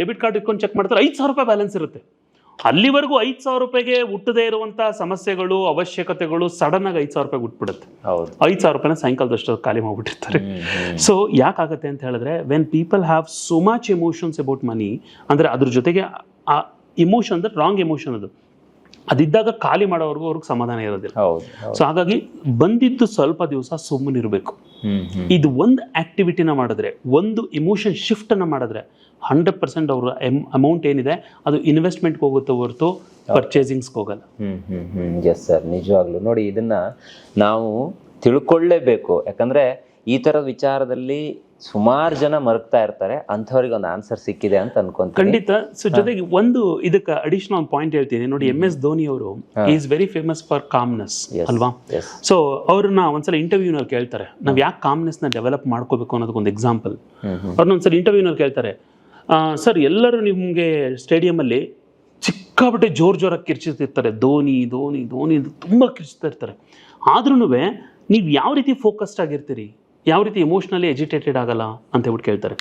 ಡೆಬಿಟ್ ಕಾರ್ಡ್ ಇಟ್ಕೊಂಡು ಚೆಕ್ ಮಾಡ್ತಾರೆ ಐದು ಸಾವಿರ ರೂಪಾಯಿ ಬ್ಯಾಲೆನ್ಸ್ ಇರುತ್ತೆ. ಅಲ್ಲಿವರೆಗೂ ಐದು ಸಾವಿರ ರೂಪಾಯಿಗೆ ಹುಟ್ಟದೇ ಇರುವಂತ ಸಮಸ್ಯೆಗಳು ಅವಶ್ಯಕತೆಗಳು ಸಡನ್ ಆಗಿ ಐದು ಸಾವಿರ ರೂಪಾಯಿ ಹುಟ್ಬಿಡುತ್ತೆ. ಹೌದು. ಐದು ಸಾವಿರ ರೂಪಾಯಿನ ಸಾಯಂಕಾಲದಷ್ಟು ಖಾಲಿ ಮಾಡಿಬಿಟ್ಟಿರ್ತಾರೆ. ಸೊ ಯಾಕಾಗತ್ತೆ ಅಂತ ಹೇಳಿದ್ರೆ when people have so much emotions about money ಅಂದ್ರೆ ಅದ್ರ ಜೊತೆಗೆ ಆ ಇಮೋಷನ್ ಅಂದ್ರೆ ರಾಂಗ್ ಎಮೋಷನ್ ಅದು. ಅದಿದ್ದಾಗ ಖಾಲಿ ಮಾಡೋವರೆಗೂ ಅವ್ರಿಗೆ ಸಮಾಧಾನ ಇರೋದಿಲ್ಲ. ಸೊ ಹಾಗಾಗಿ ಬಂದಿದ್ದು ಸ್ವಲ್ಪ ದಿವಸ ಸುಮ್ಮನಿರಬೇಕು ಇದು ಒಂದು ಆಕ್ಟಿವಿಟಿನ ಮಾಡಿದ್ರೆ ಒಂದು ಇಮೋಷನ್ ಶಿಫ್ಟನ್ನು ಮಾಡಿದ್ರೆ ಹಂಡ್ರೆಡ್ ಪರ್ಸೆಂಟ್ ಅವರ ಅಮೌಂಟ್ ಏನಿದೆ ಅದು ಇನ್ವೆಸ್ಟ್ಮೆಂಟ್ಗೆ ಹೋಗುತ್ತೆ ಹೊರತು ಪರ್ಚೇಸಿಂಗ್ಸ್ಗೆ ಹೋಗಲ್ಲ. ಹ್ಮ್ ಹ್ಮ್ ಹ್ಮ್. ಎಸ್ ಸರ್ ನಿಜವಾಗ್ಲೂ. ನೋಡಿ ಇದನ್ನ ನಾವು ತಿಳ್ಕೊಳ್ಳೇಬೇಕು. ಯಾಕಂದ್ರೆ ಈ ಥರದ ವಿಚಾರದಲ್ಲಿ ಸುಮಾರು ಜನ ಮರಗ್ತಾ ಇರ್ತಾರೆ ಅಂಥವ್ರಿಗೆ ಒಂದು ಆನ್ಸರ್ ಸಿಕ್ಕಿದೆ ಅಂತ ಅನ್ಕೊಂತೀನಿ. ಖಂಡಿತ. ಸೊ ಜೊತೆಗೆ ಒಂದು ಇದಕ್ಕೆ ಅಡಿಷನಲ್ ಒಂದು ಪಾಯಿಂಟ್ ಹೇಳ್ತೀನಿ. ನೋಡಿ ಎಂ ಎಸ್ ಧೋನಿ ಅವರು is very famous for calmness ಅಲ್ವಾ? ಸೊ ಅವ್ರನ್ನ ಒಂದ್ಸಲ ಇಂಟರ್ವ್ಯೂನಲ್ಲಿ ಕೇಳ್ತಾರೆ ನಾವು ಯಾಕೆ ಕಾಮ್ನೆಸ್ನ ಡೆವಲಪ್ ಮಾಡ್ಕೋಬೇಕು ಅನ್ನೋದಕ್ಕೊಂದು ಎಕ್ಸಾಂಪಲ್ ಹ್ಮ್ ಹ್ಮ್. ಅವ್ರನ್ನ ಒಂದ್ಸಲ ಇಂಟರ್ವ್ಯೂನಲ್ಲಿ ಕೇಳ್ತಾರೆ ಸರ್ ಎಲ್ಲರೂ ನಿಮಗೆ ಸ್ಟೇಡಿಯಮಲ್ಲಿ ಸಿಕ್ಕಾಪಟ್ಟೆ ಜೋರ್ ಜೋರಾಗಿ ಕಿರ್ಚಿಸ್ತಿರ್ತಾರೆ ಧೋನಿ ಧೋನಿ ಧೋನಿ ತುಂಬಾ ತುಂಬ ಕಿರ್ಚ್ತಾ ಇರ್ತಾರೆ ಆದ್ರೂ ನೀವು ಯಾವ ರೀತಿ ಫೋಕಸ್ಡ್ ಆಗಿರ್ತೀರಿ? ಯಾವ ರೀತಿ ಎಮೋಷ್ನಲಿ ಎಜಿಟೇಟೆಡ್ ಆಗಲ್ಲ ಅಂತ ಹೇಳ್ಬಿಟ್ಟು ಕೇಳ್ತಾರೆ.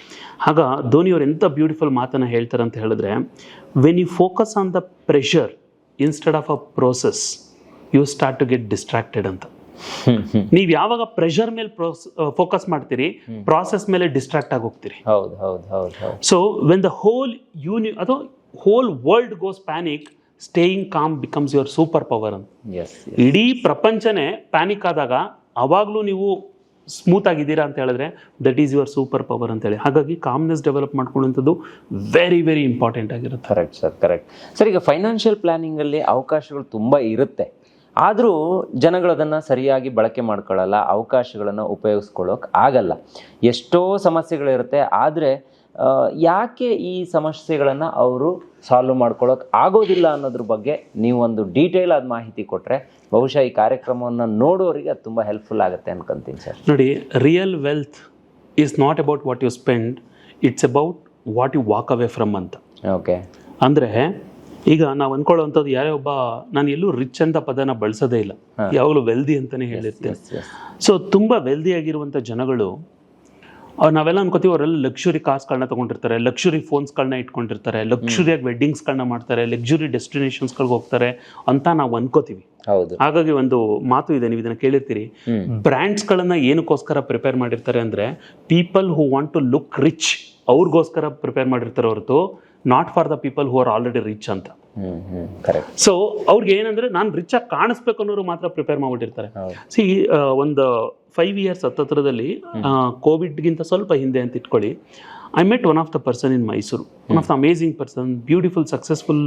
ಆಗ ಧೋನಿಯವ್ರು ಎಂಥ ಬ್ಯೂಟಿಫುಲ್ ಮಾತನ್ನು ಹೇಳ್ತಾರೆ ಅಂತ ಹೇಳಿದ್ರೆ when you focus on the pressure instead of a process you start to get distracted ಅಂತ. ನೀವು ಯಾವಾಗ ಪ್ರೆಷರ್ ಮೇಲೆ ಫೋಕಸ್ ಮಾಡ್ತೀರಿ ಪ್ರಾಸೆಸ್ ಮೇಲೆ ಡಿಸ್ಟ್ರಾಕ್ಟ್ ಆಗಿ ಹೋಗ್ತೀರಿ so when the whole uni ಅದು whole world goes panic staying calm becomes your superpower ಅಂತ ಇಡೀ ಪ್ರಪಂಚನೇ ಪ್ಯಾನಿಕ್ ಆದಾಗ ಅವಾಗಲೂ ನೀವು ಸ್ಮೂತ್ ಆಗಿದ್ದೀರಾ ಅಂತ ಹೇಳಿದ್ರೆ that is your super power ಅಂತೇಳಿ ಹಾಗಾಗಿ ಕಾಮ್ನೆಸ್ ಡೆವಲಪ್ ಮಾಡ್ಕೊಳ್ಳುವಂಥದ್ದು ವೆರಿ ವೆರಿ ಇಂಪಾರ್ಟೆಂಟ್ ಆಗಿರುತ್ತೆ. ಕರೆಕ್ಟ್ ಸರ್ ಕರೆಕ್ಟ್ ಸರ್ ಈಗ ಫೈನಾನ್ಷಿಯಲ್ ಪ್ಲ್ಯಾನಿಂಗಲ್ಲಿ ಅವಕಾಶಗಳು ತುಂಬ ಇರುತ್ತೆ. ಆದರೂ ಜನಗಳು ಅದನ್ನು ಸರಿಯಾಗಿ ಬಳಕೆ ಮಾಡ್ಕೊಳ್ಳಲ್ಲ, ಅವಕಾಶಗಳನ್ನು ಉಪಯೋಗಿಸ್ಕೊಳ್ಳೋಕೆ ಆಗಲ್ಲ. ಎಷ್ಟೋ ಸಮಸ್ಯೆಗಳಿರುತ್ತೆ, ಆದರೆ ಯಾಕೆ ಈ ಸಮಸ್ಯೆಗಳನ್ನು ಅವರು ಸಾಲ್ವ್ ಮಾಡ್ಕೊಳ್ಳೋಕೆ ಆಗೋದಿಲ್ಲ ಅನ್ನೋದ್ರ ಬಗ್ಗೆ ನೀವು ಒಂದು ಡೀಟೇಲ್ ಆದ ಮಾಹಿತಿ ಕೊಟ್ಟರೆ ಬಹುಶಃ ಈ ಕಾರ್ಯಕ್ರಮವನ್ನು ನೋಡೋರಿಗೆ ಅದು ತುಂಬ ಹೆಲ್ಪ್ಫುಲ್ ಆಗುತ್ತೆ ಅನ್ಕೊಂತೀನಿ ಸರ್. ನೋಡಿ real wealth is not about what you spend it's about what you walk away from ಅಂತ. ಓಕೆ ಅಂದರೆ ಈಗ ನಾವು ಅಂದ್ಕೊಳ್ಳೋವಂಥದ್ದು ಯಾರೇ ಒಬ್ಬ ನಾನು ಎಲ್ಲೂ ರಿಚ್ ಅಂತ ಪದನ ಬಳಸೋದೇ ಇಲ್ಲ. ಯಾವಾಗಲೂ ವೆಲ್ದಿ ಅಂತಲೇ ಹೇಳಿರ್ತೀನಿ. ಸೊ ತುಂಬ ವೆಲ್ದಿ ಆಗಿರುವಂಥ ಜನಗಳು ಅವ್ರು ನಾವೆಲ್ಲ ಅನ್ಕೋತೀವಿ ಅವರೆಲ್ಲ ಲಕ್ಷುರಿ ಕಾರ್ಸ್ಗಳನ್ನ ಲಕ್ಷುರಿ ಫೋನ್ಸ್ ಫೋನ್ಸ್ಗಳನ್ನ ಇಟ್ಕೊಂಡಿರ್ತಾರೆ ಲಕ್ಸುರಿಯಾಗಿ ವೆಡ್ಡಿಂಗ್ಸ್ಗಳನ್ನ ಮಾಡ್ತಾರೆ ಲಕ್ಸುರಿ ಡೆಸ್ಟಿನೇಷನ್ಸ್ಗಳಿಗೆ ಹೋಗ್ತಾರೆ ಅಂತ ನಾವು ಅನ್ಕೋತೀವಿ. ಹೌದು. ಹಾಗಾಗಿ ಒಂದು ಮಾತು ಇದೆ ನೀವು ಇದನ್ನ ಕೇಳಿರ್ತೀರಿ ಬ್ರಾಂಡ್ಸ್ ಬ್ರ್ಯಾಂಡ್ಸ್ಗಳನ್ನ ಏನಕ್ಕೋಸ್ಕರ ಪ್ರಿಪೇರ್ ಮಾಡಿರ್ತಾರೆ ಅಂದ್ರೆ people who want to look rich ಅವ್ರಿಗೋಸ್ಕರ ಪ್ರಿಪೇರ್ ಮಾಡಿರ್ತಾರೆ ಹೊರತು not for the people who are already rich ಅಂತ. ಸೊ ಅವ್ರಿಗೆ ಏನಂದ್ರೆ ನಾನು ರಿಚ್ ಆಗಿ ಕಾಣಿಸ್ಬೇಕು ಅನ್ನೋರು ಮಾತ್ರ ಪ್ರಿಪೇರ್ ಮಾಡ್ಬಿಟ್ಟಿರ್ತಾರೆ. ಸಿ ಒಂದು ಫೈವ್ ಇಯರ್ಸ್ ಹತ್ತತ್ರದಲ್ಲಿ ಕೋವಿಡ್ಗಿಂತ ಸ್ವಲ್ಪ ಹಿಂದೆ ಅಂತ ಇಟ್ಕೊಳ್ಳಿ. I met one of the person in Mysuru one of the amazing person beautiful successful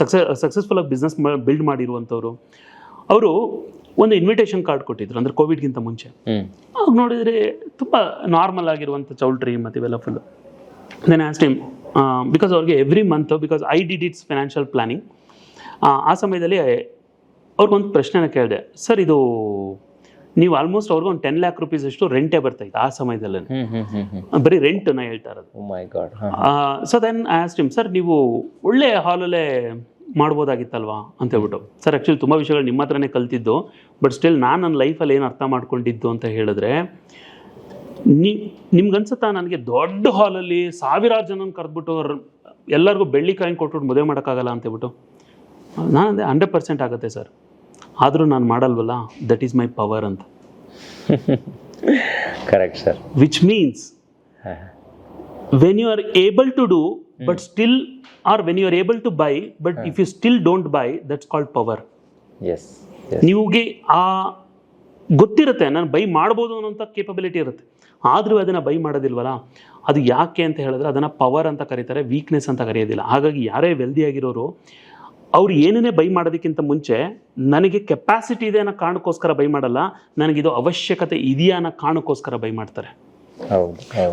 success successful ಆಗಿ ಬಿಸ್ನೆಸ್ ಬಿಲ್ಡ್ ಮಾಡಿರುವಂಥವ್ರು. ಅವರು ಒಂದು ಇನ್ವಿಟೇಷನ್ ಕಾರ್ಡ್ ಕೊಟ್ಟಿದ್ರು ಅಂದ್ರೆ ಕೋವಿಡ್ಗಿಂತ ಮುಂಚೆ. ಅವಾಗ ನೋಡಿದ್ರೆ ನೋಡಿದರೆ ತುಂಬ ನಾರ್ಮಲ್ ಆಗಿರುವಂಥ ಚೌಲ್ಟ್ರಿ ಮತ್ತು ಇವೆಲ್ಲ full then as time because ಅವ್ರಿಗೆ every month because I did it's financial planning ಆ ಸಮಯದಲ್ಲಿ ಅವ್ರಿಗೊಂದು ಪ್ರಶ್ನೆನ ಕೇಳಿದೆ ಸರ್ ಇದು ನೀವು ಆಲ್ಮೋಸ್ಟ್ ಅವ್ರಿಗೆ ಒಂದು ಟೆನ್ ಲ್ಯಾಕ್ ರುಪೀಸ್ ಅಷ್ಟು ರೆಂಟೇ ಬರ್ತಾಯಿತ್ತು ಆ ಸಮಯದಲ್ಲಿ ಬರೀ ರೆಂಟ್ ನಾ ಹೇಳ್ತಾ ಇರೋದು. ಸೊ ದೆನ್ ಆಸ್ಟಿಮ್ ಸರ್ ನೀವು ಒಳ್ಳೆ ಹಾಲಲ್ಲೇ ಮಾಡ್ಬೋದಾಗಿತ್ತಲ್ವಾ? ಅಂತ ಹೇಳ್ಬಿಟ್ಟು. ಸರ್ ಆ್ಯಕ್ಚುಲಿ ತುಂಬ ವಿಷಯಗಳು ನಿಮ್ಮ ಹತ್ರನೇ ಕಲ್ತಿದ್ದು ಬಟ್ ಸ್ಟಿಲ್ ನಾನು ನನ್ನ ಲೈಫಲ್ಲಿ ಏನು ಅರ್ಥ ಮಾಡ್ಕೊಂಡಿದ್ದು? ಅಂತ ಹೇಳಿದ್ರೆ ನಿ ನಿಮ್ಗನ್ಸುತ್ತಾ ನನಗೆ ದೊಡ್ಡ ಹಾಲಲ್ಲಿ ಸಾವಿರಾರು ಜನನ ಕರೆದ್ಬಿಟ್ಟು ಅವ್ರ ಎಲ್ಲರಿಗೂ ಬೆಳ್ಳಿ ಕಾಯಿನ್ ಕೊಟ್ಬಿಟ್ಟು ಮದುವೆ ಮಾಡೋಕ್ಕಾಗಲ್ಲ ಅಂತ ಹೇಳ್ಬಿಟ್ಟು. ನಾನು ಅಂದೆ ಹಂಡ್ರೆಡ್ ಪರ್ಸೆಂಟ್ ಆಗುತ್ತೆ ಸರ್. ಆದರೂ ನಾನು ಮಾಡಲ್ವಲ್ಲ? ದಟ್ ಈಸ್ ಮೈ ಪವರ್ ಅಂತ. Correct sir which means when you are able to do but still are when you are able to buy but if you still don't buy that's called power ನಿಮಗೆ ಆ ಗೊತ್ತಿರುತ್ತೆ ನಾನು by ಮಾಡ್ಬೋದು ಅನ್ನೋಂಥ capability ಇರುತ್ತೆ. ಆದರೂ ಅದನ್ನು ಬೈ ಮಾಡೋದಿಲ್ವಲ್ಲ? ಅದು ಯಾಕೆ ಅಂತ ಹೇಳಿದ್ರೆ ಅದನ್ನು ಪವರ್ ಅಂತ ಕರೀತಾರೆ ವೀಕ್ನೆಸ್ ಅಂತ ಕರೆಯೋದಿಲ್ಲ. ಹಾಗಾಗಿ ಯಾರೇ ವೆಲ್ದಿ ಆಗಿರೋರು ಅವ್ರು ಏನನ್ನೇ ಬೈ ಮಾಡೋದಕ್ಕಿಂತ ಮುಂಚೆ ನನಗೆ ಕೆಪಾಸಿಟಿ ಇದೆ ಅನ್ನೋ ಕಾರಣಕ್ಕೋಸ್ಕರ ಬೈ ಮಾಡಲ್ಲ ನನಗಿದು ಅವಶ್ಯಕತೆ ಇದೆಯಾ ಅನ್ನೋ ಕಾರಣಕ್ಕೋಸ್ಕರ ಬೈ ಮಾಡ್ತಾರೆ.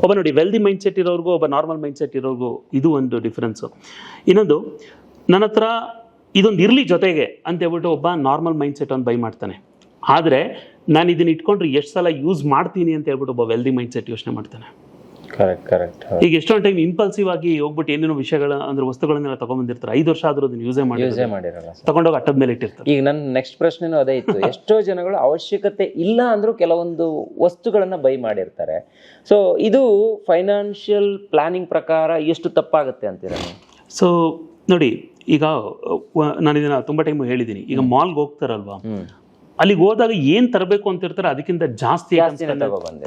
ಒಬ್ಬ ನೋಡಿ ವೆಲ್ದಿ ಮೈಂಡ್ ಸೆಟ್ ಇರೋರ್ಗೂ ಒಬ್ಬ ನಾರ್ಮಲ್ ಮೈಂಡ್ ಸೆಟ್ ಇರೋರ್ಗೂ ಇದು ಒಂದು ಡಿಫ್ರೆನ್ಸು ಇನ್ನೊಂದು ನನ್ನ ಹತ್ರ ಇದೊಂದು ಇರಲಿ ಜೊತೆಗೆ ಅಂತ ಹೇಳ್ಬಿಟ್ಟು ಒಬ್ಬ ನಾರ್ಮಲ್ ಮೈಂಡ್ ಸೆಟ್ ಒಂದು ಬೈ ಮಾಡ್ತಾನೆ. ಆದರೆ ನಾನು ಇದನ್ನ ಇಟ್ಕೊಂಡ್ರೆ ಎಷ್ಟು ಸಲ ಯೂಸ್ ಮಾಡ್ತೀನಿ ಅಂತ ಹೇಳ್ಬಿಟ್ಟು ಒಬ್ಬ ವೆಲ್ದಿ ಮೈಂಡ್ ಸೆಟ್ ಯೋಚನೆ ಮಾಡ್ತಾನೆ. ಕರೆಕ್ಟ್ ಕರೆಕ್ಟ್ ಈಗ ಎಷ್ಟೊಂದು ಟೈಮ್ ಇಂಪಲ್ಸಿವ್ ಆಗಿ ಹೋಗ್ಬಿಟ್ಟು ಏನೇನೋ ವಿಷಯಗಳ ಅಂದ್ರೆ ವಸ್ತುಗಳನ್ನೆಲ್ಲ ತಗೊಂಡ್ಬಂದಿರ್ತಾರೆ ಐದು ವರ್ಷ ಆದ್ರೂ ಅದನ್ನ ಯೂಸೇ ಮಾಡಿ ಯೂಸೇ ಮಾಡಿರಲ್ಲ ತಗೊಂಡೋಗಿ ಅಟ್ಟದ ಮೇಲೆ ಇಟ್ಟಿರ್ತಾರೆ. ಈಗ ನನ್ನ ನೆಕ್ಸ್ಟ್ ಪ್ರಶ್ನೆನೂ ಅದೇ ಇತ್ತು. ಎಷ್ಟೋ ಜನಗಳು ಅವಶ್ಯಕತೆ ಇಲ್ಲ ಅಂದ್ರೂ ಕೆಲವೊಂದು ವಸ್ತುಗಳನ್ನ ಬೈ ಮಾಡಿರ್ತಾರೆ. ಸೊ ಇದು ಫೈನಾನ್ಷಿಯಲ್ ಪ್ಲಾನಿಂಗ್ ಪ್ರಕಾರ ಎಷ್ಟು ತಪ್ಪಾಗುತ್ತೆ ಅಂತೀರ? ಸೊ ನೋಡಿ ಈಗ ನಾನು ಇದನ್ನ ತುಂಬಾ ಟೈಮ್ ಹೇಳಿದ್ದೀನಿ ಈಗ ಮಾಲ್ಗೆ ಹೋಗ್ತಾರಲ್ವಾ? ಅಲ್ಲಿಗೆ ಹೋದಾಗ ಏನ್ ತರಬೇಕು ಅಂತ ಇರ್ತಾರೆ ಅದಕ್ಕಿಂತ ಜಾಸ್ತಿ.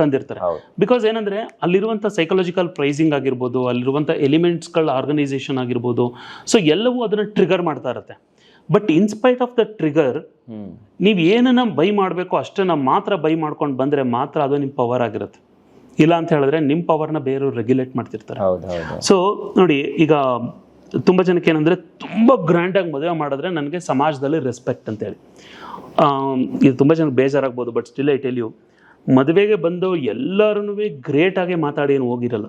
ತಂದಿರ್ತಾರೆ. ಬಿಕಾಸ್ ಏನಂದ್ರೆ ಅಲ್ಲಿರುವಂತ ಸೈಕಲಾಜಿಕಲ್ ಪ್ರೈಸಿಂಗ್ ಆಗಿರ್ಬೋದು ಅಲ್ಲಿರುವಂತ ಎಲಿಮೆಂಟ್ಸ್ಗಳ ಆರ್ಗನೈಸೇಷನ್ ಆಗಿರ್ಬೋದು ಸೊ ಎಲ್ಲವೂ ಅದನ್ನ ಟ್ರಿಗರ್ ಮಾಡ್ತಾ ಇರುತ್ತೆ. But in spite of the trigger ನೀವು ಏನನ್ನ ಬೈ ಮಾಡಬೇಕು ಅಷ್ಟನ್ನ ಮಾತ್ರ ಬೈ ಮಾಡ್ಕೊಂಡು ಬಂದ್ರೆ ಮಾತ್ರ ಅದು ನಿಮ್ಮ ಪವರ್ ಆಗಿರುತ್ತೆ. ಇಲ್ಲ ಅಂತ ಹೇಳಿದ್ರೆ ನಿಮ್ಮ ಪವರ್ನ ಬೇರೆಯವ್ರು ರೆಗ್ಯುಲೇಟ್ ಮಾಡ್ತಿರ್ತಾರೆ. ಸೊ ನೋಡಿ ಈಗ ತುಂಬಾ ಜನಕ್ಕೆ ಏನಂದರೆ ತುಂಬ ಗ್ರ್ಯಾಂಡಾಗಿ ಮದುವೆ ಮಾಡಿದ್ರೆ ನನಗೆ ಸಮಾಜದಲ್ಲಿ ರೆಸ್ಪೆಕ್ಟ್ ಅಂತೇಳಿ ಇದು ತುಂಬ ಜನಕ್ಕೆ ಬೇಜಾರಾಗ್ಬೋದು but still I tell you ಮದುವೆಗೆ ಬಂದು ಎಲ್ಲರೂ ಗ್ರೇಟ್ ಆಗಿ ಮಾತಾಡಿ ಏನು ಹೋಗಿರಲ್ಲ.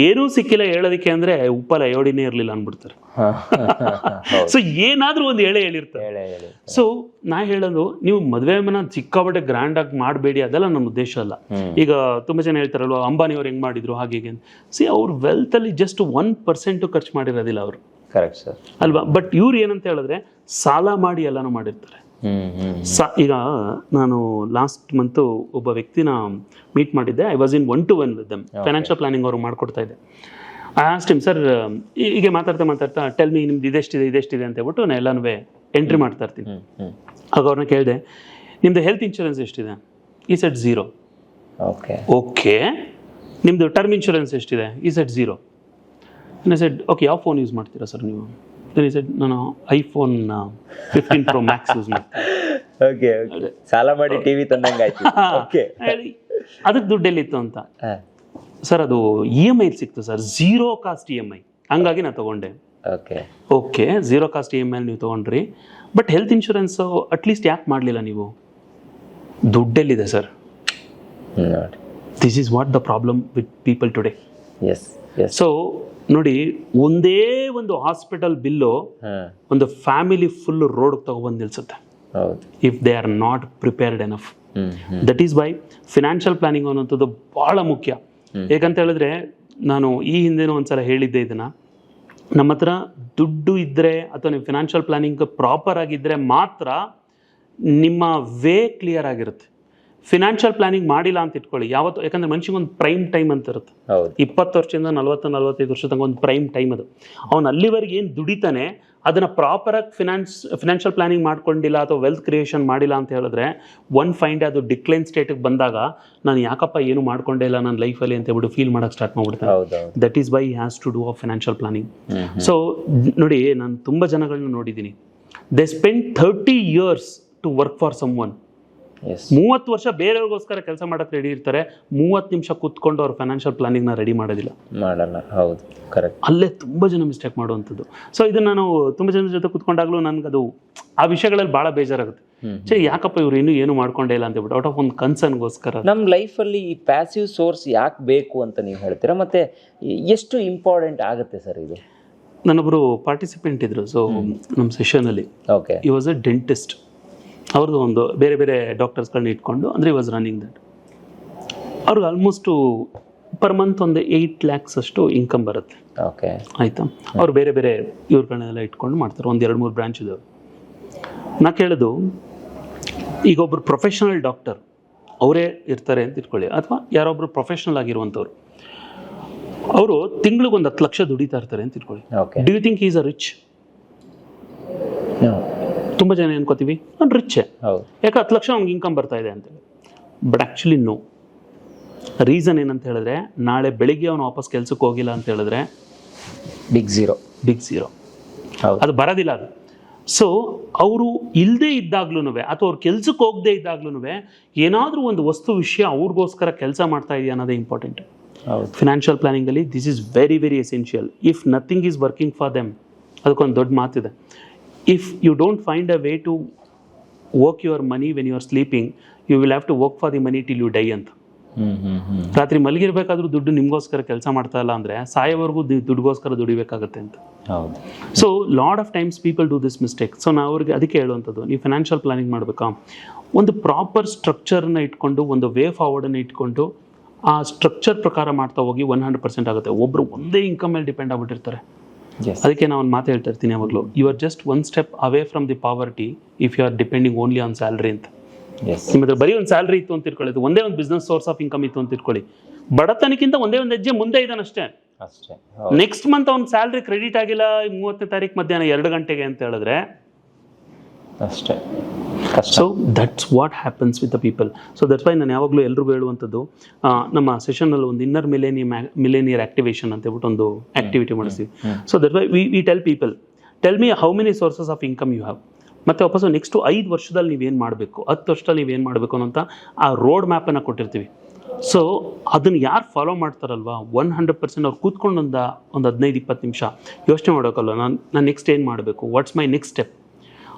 ಏನೂ ಸಿಕ್ಕಿಲ್ಲ ಹೇಳೋದಕ್ಕೆ ಅಂದ್ರೆ ಉಪ್ಪಲ್ಲ ಯೋಡಿನೇ ಇರಲಿಲ್ಲ ಅಂದ್ಬಿಡ್ತಾರೆ. ಹೌದು. ಸೊ ಏನಾದರೂ ಒಂದು ಎಳೆ ಹೇಳಿರ್ತಾರೆ. ಹೇಳಿ ಹೇಳಿ. ಸೊ ನಾ ಹೇಳೋದು ನೀವು ಮದುವೆ ಮನ ಸಿಕ್ಕಾಪಟ್ಟೆ ಗ್ರ್ಯಾಂಡ್ ಆಗಿ ಮಾಡಬೇಡಿ ಅದೆಲ್ಲ ನಮ್ಮ ಉದ್ದೇಶ ಅಲ್ಲ. ಈಗ ತುಂಬ ಜನ ಹೇಳ್ತಾರಲ್ವ ಅಂಬಾನಿ ಅವ್ರು ಹೆಂಗ್ ಮಾಡಿದ್ರು ಹಾಗೆ ಹೀಗೆ ಸಿ ಅವ್ರ ವೆಲ್ತ್ ಅಲ್ಲಿ ಜಸ್ಟ್ ಒನ್ ಪರ್ಸೆಂಟ್ ಖರ್ಚು ಮಾಡಿರೋದಿಲ್ಲ ಅವರು. ಕರೆಕ್ಟ್ ಸರ್ ಅಲ್ವಾ? ಬಟ್ ಇವ್ರು ಏನಂತ ಹೇಳಿದ್ರೆ ಸಾಲ ಮಾಡಿ ಎಲ್ಲಾನು ಮಾಡಿರ್ತಾರೆ. ಸಾ ಈಗ ನಾನು ಲಾಸ್ಟ್ ಮಂತು ಒಬ್ಬ ವ್ಯಕ್ತಿನ ಮೀಟ್ ಮಾಡಿದ್ದೆ. I was in one to one with them financial planning ಅವರು ಮಾಡ್ಕೊಡ್ತಾ ಇದ್ದೆ. ಐ ಆಸ್ಟ್ ಹಿಮ್ ಸರ್ ಹೀಗೆ ಮಾತಾಡ್ತಾ ಮಾತಾಡ್ತಾ ಟೆಲ್ ಮಿ ನಿಮ್ದು ಇದೆಷ್ಟಿದೆ ಇದೆಷ್ಟಿದೆ ಅಂತ ಹೇಳ್ಬಿಟ್ಟು ನಾನು ಎಲ್ಲನೂ ಎಂಟ್ರಿ ಮಾಡ್ತಾ ಇರ್ತೀನಿ. ಆಗ ಅವ್ರನ್ನ ಕೇಳಿದೆ ನಿಮ್ದು ಹೆಲ್ತ್ ಇನ್ಶೂರೆನ್ಸ್ ಎಷ್ಟಿದೆ? ಈ ಸೆಟ್ ಝೀರೋ ಓಕೆ ಓಕೆ ನಿಮ್ಮದು ಟರ್ಮ್ ಇನ್ಶೂರೆನ್ಸ್ ಎಷ್ಟಿದೆ? ಈ ಸೆಟ್ ಝೀರೋ ಸೆಟ್ ಓಕೆ ಯಾವ ಫೋನ್ ಯೂಸ್ ಮಾಡ್ತೀರಾ ಸರ್ ನೀವು? ನಾನು iPhone fifteen pro max use ಮಾಡ್ತೀನಿ ಓಕೆ ಓಕೆ ಸಾಲ ಮಾಡಿ ಟಿವಿ ತಂದಂಗೆ ಆಯ್ತು. ಓಕೆ ಹೇಳಿ, ಅದಕ್ಕೆ ದುಡ್ಡು ಎಲ್ಲಿತ್ತು ಅಂತ ಸರ್ ಅದು ಇ ಎಂ ಐ ಸಿಕ್ತು sir zero cost E M I ಹಂಗಾಗಿ ನಾನು ತಗೊಂಡೆ. Okay okay zero cost E M I ನೀವು ತೊಗೊಂಡ್ರಿ. But health insurance at least ಯಾಕೆ ಮಾಡಲಿಲ್ಲ ನೀವು? ದುಡ್ಡೆಲ್ಲಿದೆ ಸರ್ ನೋಡಿ. This is what the problem with people today yes so ನೋಡಿ ಒಂದೇ ಒಂದು ಹಾಸ್ಪಿಟಲ್ ಬಿಲ್ಲು ಒಂದು ಫ್ಯಾಮಿಲಿ ಫುಲ್ ರೋಡ್ ತಗೊಬಂದು ನಿಲ್ಸುತ್ತೆ. If they are not prepared enough that is why financial planning ಅನ್ನೋಂಥದ್ದು ಬಹಳ ಮುಖ್ಯ. ಏಕಂತ ಹೇಳಿದ್ರೆ ನಾನು ಈ ಹಿಂದೆನೂ ಒಂದ್ಸಲ ಹೇಳಿದ್ದೆ ಇದನ್ನ. ನಮ್ಮ ಹತ್ರ ದುಡ್ಡು ಇದ್ದರೆ ಅಥವಾ ನೀವು ಫಿನಾನ್ಷಿಯಲ್ ಪ್ಲಾನಿಂಗ್ ಪ್ರಾಪರ್ ಆಗಿದ್ದರೆ ಮಾತ್ರ ನಿಮ್ಮ ವೇ ಕ್ಲಿಯರ್ ಆಗಿರುತ್ತೆ. ಫಿನಾನ್ಷಿಯಲ್ ಪ್ಲಾನಿಂಗ್ ಮಾಡಿಲ್ಲ ಅಂತ ಇಟ್ಕೊಳ್ಳಿ. ಯಾವತ್ತು ಯಾಕಂದ್ರೆ ಮನುಷ್ಯಗೊಂದು ಪ್ರೈಮ್ ಟೈಮ್ ಅಂತ ಇರುತ್ತೆ. ಇಪ್ಪತ್ತು ವರ್ಷದಿಂದ ನಲವತ್ತು ನಲವತ್ತೈದು ವರ್ಷ ತನಕ ಒಂದು ಪ್ರೈಮ್ ಟೈಮ್ ಅದು. ಅವನು ಅಲ್ಲಿವರೆಗೆ ಏನು ದುಡಿತಾನೆ ಅದನ್ನು ಪ್ರಾಪರಾಗಿ ಫಿನಾನ್ಸ್ ಫಿನಾನ್ಷಿಯಲ್ ಪ್ಲಾನಿಂಗ್ ಮಾಡ್ಕೊಂಡಿಲ್ಲ ಅಥವಾ ವೆಲ್ತ್ ಕ್ರಿಯೇಷನ್ ಮಾಡಿಲ್ಲ ಅಂತ ಹೇಳಿದ್ರೆ ಒನ್ ಫೈಂಡ್ ಅದು ಡಿಕ್ಲೈನ್ ಸ್ಟೇಟಿಗೆ ಬಂದಾಗ ನಾನು ಯಾಕಪ್ಪ ಏನು ಮಾಡ್ಕೊಂಡೇ ಇಲ್ಲ ನನ್ನ ಲೈಫಲ್ಲಿ ಅಂತ ಹೇಳ್ಬಿಟ್ಟು ಫೀಲ್ ಮಾಡೋಕ್ಕೆ ಸ್ಟಾರ್ಟ್ ಮಾಡ್ಬಿಡ್ತಾರೆ that is why has to do a financial planning so ನೋಡಿ ನಾನು ತುಂಬ ಜನಗಳನ್ನ ನೋಡಿದ್ದೀನಿ. They spend thirty years to work for someone ಮೂವತ್ತು ವರ್ಷ ಬೇರೆಯವ್ರಿಗೋಸ್ಕರ ಕೆಲಸ ಮಾಡಕ್ಕೆ ರೆಡಿ ಇರ್ತಾರೆ. ಮೂವತ್ತು ನಿಮಿಷ ಕುತ್ಕೊಂಡು ಅವ್ರ ಫೈನಾನ್ಷಿಯಲ್ನ ರೆಡಿ ಮಾಡೋದಿಲ್ಲ. ಮಾಡಲ್ಲ. ಹೌದು. ಕರೆಕ್ಟ್ ಅಲ್ಲೇ ತುಂಬ ಜನ ಮಿಸ್ಟೇಕ್ ಮಾಡುವಂಥದ್ದು. ಸೊ ಇದನ್ನ ನಾವು ತುಂಬ ಜನ ಜೊತೆ ಕುತ್ಕೊಂಡಾಗ್ಲೂ ನನ್ಗೆ ಅದು ಆ ವಿಷಯಗಳಲ್ಲಿ ಭಾಳ ಬೇಜಾರಾಗುತ್ತೆ. ಛೇ ಯಾಕಪ್ಪ ಇವ್ರು ಇನ್ನೂ ಏನು ಮಾಡ್ಕೊಂಡೇ ಇಲ್ಲ ಅಂತ ಔಟ್ ಆಫ್ ಒಂದು ಕನ್ಸರ್ನ್ಗೋಸ್ಕರ ನಮ್ಮ ಲೈಫಲ್ಲಿ ಈ ಪ್ಯಾಸಿವ್ ಸೋರ್ಸ್ ಯಾಕೆ ಬೇಕು ಅಂತ ನೀವು ಹೇಳ್ತೀರಾ? ಮತ್ತೆ ಎಷ್ಟು ಇಂಪಾರ್ಟೆಂಟ್ ಆಗುತ್ತೆ ಸರ್ ಇದು? ನನ್ನೊಬ್ಬರು ಪಾರ್ಟಿಸಿಪೆಂಟ್ ಇದ್ರು ಸೊ ನಮ್ಮ ಸೆಷನಲ್ಲಿ ಓಕೆ ಈ ವಾಸ್ ಅ ಡೆಂಟಿಸ್ಟ್ ಅವ್ರದ್ದು ಒಂದು ಬೇರೆ ಬೇರೆ ಡಾಕ್ಟರ್ಸ್ಗಳನ್ನ ಇಟ್ಕೊಂಡು ಅಂದರೆ ವಾಸ್ ರನ್ನಿಂಗ್ ದಟ್ ಅವ್ರಿಗೆ ಆಲ್ಮೋಸ್ಟು ಪರ್ ಮಂತ್ ಒಂದು ಏಯ್ಟ್ ಲ್ಯಾಕ್ಸ್ ಅಷ್ಟು ಇನ್ಕಮ್ ಬರುತ್ತೆ. ಓಕೆ ಆಯಿತಾ? ಅವ್ರು ಬೇರೆ ಬೇರೆ ಇವ್ರುಗಳನ್ನೆಲ್ಲ ಇಟ್ಕೊಂಡು ಮಾಡ್ತಾರೆ. ಒಂದು ಎರಡು ಮೂರು ಬ್ರ್ಯಾಂಚ್ ಇದಾವೆ. ನಾ ಕೇಳೋದು ಈಗ ಒಬ್ಬರು ಪ್ರೊಫೆಷನಲ್ ಡಾಕ್ಟರ್ ಅವರೇ ಇರ್ತಾರೆ ಅಂತ ಇಟ್ಕೊಳ್ಳಿ. ಅಥವಾ ಯಾರೊಬ್ಬರು ಪ್ರೊಫೆಷನಲ್ ಆಗಿರುವಂಥವ್ರು ಅವರು ತಿಂಗ್ಳಿಗೆ ಒಂದು ಹತ್ತು ಲಕ್ಷ ದುಡಿತಾ ಇರ್ತಾರೆ ಅಂತ ಇಟ್ಕೊಳ್ಳಿ. Do you think is a rich ತುಂಬ ಜನ ಏನ್ಕೋತೀವಿ ನಾನು ರಿಚ್ಚೆ ಯಾಕೆ ಹತ್ತು ಲಕ್ಷ ಅವ್ನಿಗೆ ಇನ್ಕಮ್ ಬರ್ತಾ ಇದೆ ಅಂತೇಳಿ. ಬಟ್ ಆ್ಯಕ್ಚುಲಿ ನೋ ರೀಸನ್ ಏನಂತ ಹೇಳಿದ್ರೆ ನಾಳೆ ಬೆಳಿಗ್ಗೆ ಅವ್ನು ವಾಪಸ್ ಕೆಲ್ಸಕ್ಕೆ ಹೋಗಿಲ್ಲ ಅಂತ ಹೇಳಿದ್ರೆ ಬಿಗ್ ಝೀರೋ ಬಿಗ್ ಝೀರೋ ಅದು ಬರೋದಿಲ್ಲ ಅದು. ಸೊ ಅವರು ಇಲ್ಲದೆ ಇದ್ದಾಗ್ಲೂ ಅಥವಾ ಅವ್ರು ಕೆಲ್ಸಕ್ಕೆ ಹೋಗದೆ ಇದ್ದಾಗ್ಲೂ ಏನಾದರೂ ಒಂದು ವಸ್ತು ವಿಷಯ ಅವ್ರಿಗೋಸ್ಕರ ಕೆಲಸ ಮಾಡ್ತಾ ಇದೆಯಾ ಅನ್ನೋದೇ important financial ಪ್ಲಾನಿಂಗಲ್ಲಿ this is very very essential if nothing is working for them ಅದಕ್ಕೊಂದು ದೊಡ್ಡ ಮಾತಿದೆ. If you don't find a way to work your money when you are sleeping, you will have to work for the money till you die ಅಂತ. ರಾತ್ರಿ ಮಲಗಿರ್ಬೇಕಾದ್ರೂ ದುಡ್ಡು ನಿಮಗೋಸ್ಕರ ಕೆಲಸ ಮಾಡ್ತಾ ಇಲ್ಲ ಅಂದರೆ ಸಾಯೋವರೆಗೂ ದುಡ್ಡುಗೋಸ್ಕರ ದುಡಿಬೇಕಾಗತ್ತೆ ಅಂತ. So lot of times people do this mistake so ನಾವು ಅವ್ರಿಗೆ ಅದಕ್ಕೆ ಹೇಳುವಂಥದ್ದು ನೀವು ಫಿನಾನ್ಷಿಯಲ್ ಪ್ಲಾನಿಂಗ್ ಮಾಡಬೇಕಾ? ಒಂದು ಪ್ರಾಪರ್ ಸ್ಟ್ರಕ್ಚರ್ನ ಇಟ್ಕೊಂಡು ಒಂದು ವೇ ಫಾರ್ವರ್ಡನ್ನು ಇಟ್ಕೊಂಡು ಆ ಸ್ಟ್ರಕ್ಚರ್ ಪ್ರಕಾರ ಮಾಡ್ತಾ ಹೋಗಿ ಒನ್ ಹಂಡ್ರೆಡ್ ಪರ್ಸೆಂಟ್ ಆಗುತ್ತೆ. ಒಬ್ಬರು ಒಂದೇ ಇನ್ಕಮ್ ಮೇಲೆ ಡಿಪೆಂಡ್ ಆಗ್ಬಿಟ್ಟಿರ್ತಾರೆ. ಅದಕ್ಕೆ ನಾನು ಒಂದು ಮಾತು ಹೇಳ್ತಾ ಇರ್ತೀನಿ ಯಾವಾಗಲೂ. You are just one step away from the poverty if you are depending only on salary ಅಂತ. ನಿಮ್ಮ ಹತ್ರ ಬರೀ ಒಂದು ಸ್ಯಾಲ್ರಿ ಇತ್ತು ಅಂತ ಅದು ಒಂದೇ ಒಂದು ಬಿಸ್ನೆಸ್ ಸೋರ್ಸ್ ಆಫ್ ಇನ್ಕಮ್ ಇತ್ತು ಅಂತ ಇಟ್ಕೊಳ್ಳಿ. ಬಡತನಕ್ಕಿಂತ ಒಂದೇ ಒಂದು ಹೆಜ್ಜೆ ಮುಂದೆ ಇದ್ದಾನಷ್ಟೇ ಅಷ್ಟೇ. ನೆಕ್ಸ್ಟ್ ಮಂತ್ ಅವ್ನ ಸ್ಯಾಲ್ರಿ ಕ್ರೆಡಿಟ್ ಆಗಿಲ್ಲ ಮೂವತ್ತನೇ ತಾರೀಕು ಮಧ್ಯಾಹ್ನ ಎರಡು ಗಂಟೆಗೆ ಅಂತ ಹೇಳಿದ್ರೆ ಅಷ್ಟೇ. So that's what happens with the people so that's why ನಾನು ಯಾವಾಗಲೂ ಎಲ್ಲರಿಗೂ ಹೇಳುವಂಥದ್ದು ನಮ್ಮ ಸೆಷನಲ್ಲಿ ಒಂದು ಇನ್ನರ್ ಮಿಲೇನಿಯಮ್ ಮಿಲೇನಿಯರ್ ಆಕ್ಟಿವೇಷನ್ ಅಂತ ಹೇಳ್ಬಿಟ್ಟು ಒಂದು ಆಕ್ಟಿವಿಟಿ ಮಾಡಿಸ್ತೀವಿ. So that why we we tell people tell me how many sources of income you have ಮತ್ತೆ ವಾಪಸ್ ನೆಕ್ಸ್ಟ್ ಐದು ವರ್ಷದಲ್ಲಿ ನೀವು ಏನು ಮಾಡಬೇಕು ಹತ್ತು ವರ್ಷದಲ್ಲಿ ನೀವು ಏನು ಮಾಡಬೇಕು ಅಂತ ಆ ರೋಡ್ ಮ್ಯಾಪನ್ನು ಕೊಟ್ಟಿರ್ತೀವಿ. ಸೊ ಅದನ್ನು ಯಾರು ಫಾಲೋ ಮಾಡ್ತಾರಲ್ವಾ? ಒನ್ ಹಂಡ್ರೆಡ್ ಪರ್ಸೆಂಟ್ ಅವ್ರು ಕೂತ್ಕೊಂಡು ಒಂದು ಒಂದು ಹದಿನೈದು ಇಪ್ಪತ್ತು ನಿಮಿಷ ಯೋಚನೆ ಮಾಡೋಕ್ಕಲ್ಲ ನಾನು ನಾನು ನೆಕ್ಸ್ಟ್ ಏನು ಮಾಡಬೇಕು? ವಾಟ್ಸ್ ಮೈ ನೆಕ್ಸ್ಟ್ ಸ್ಟೆಪ್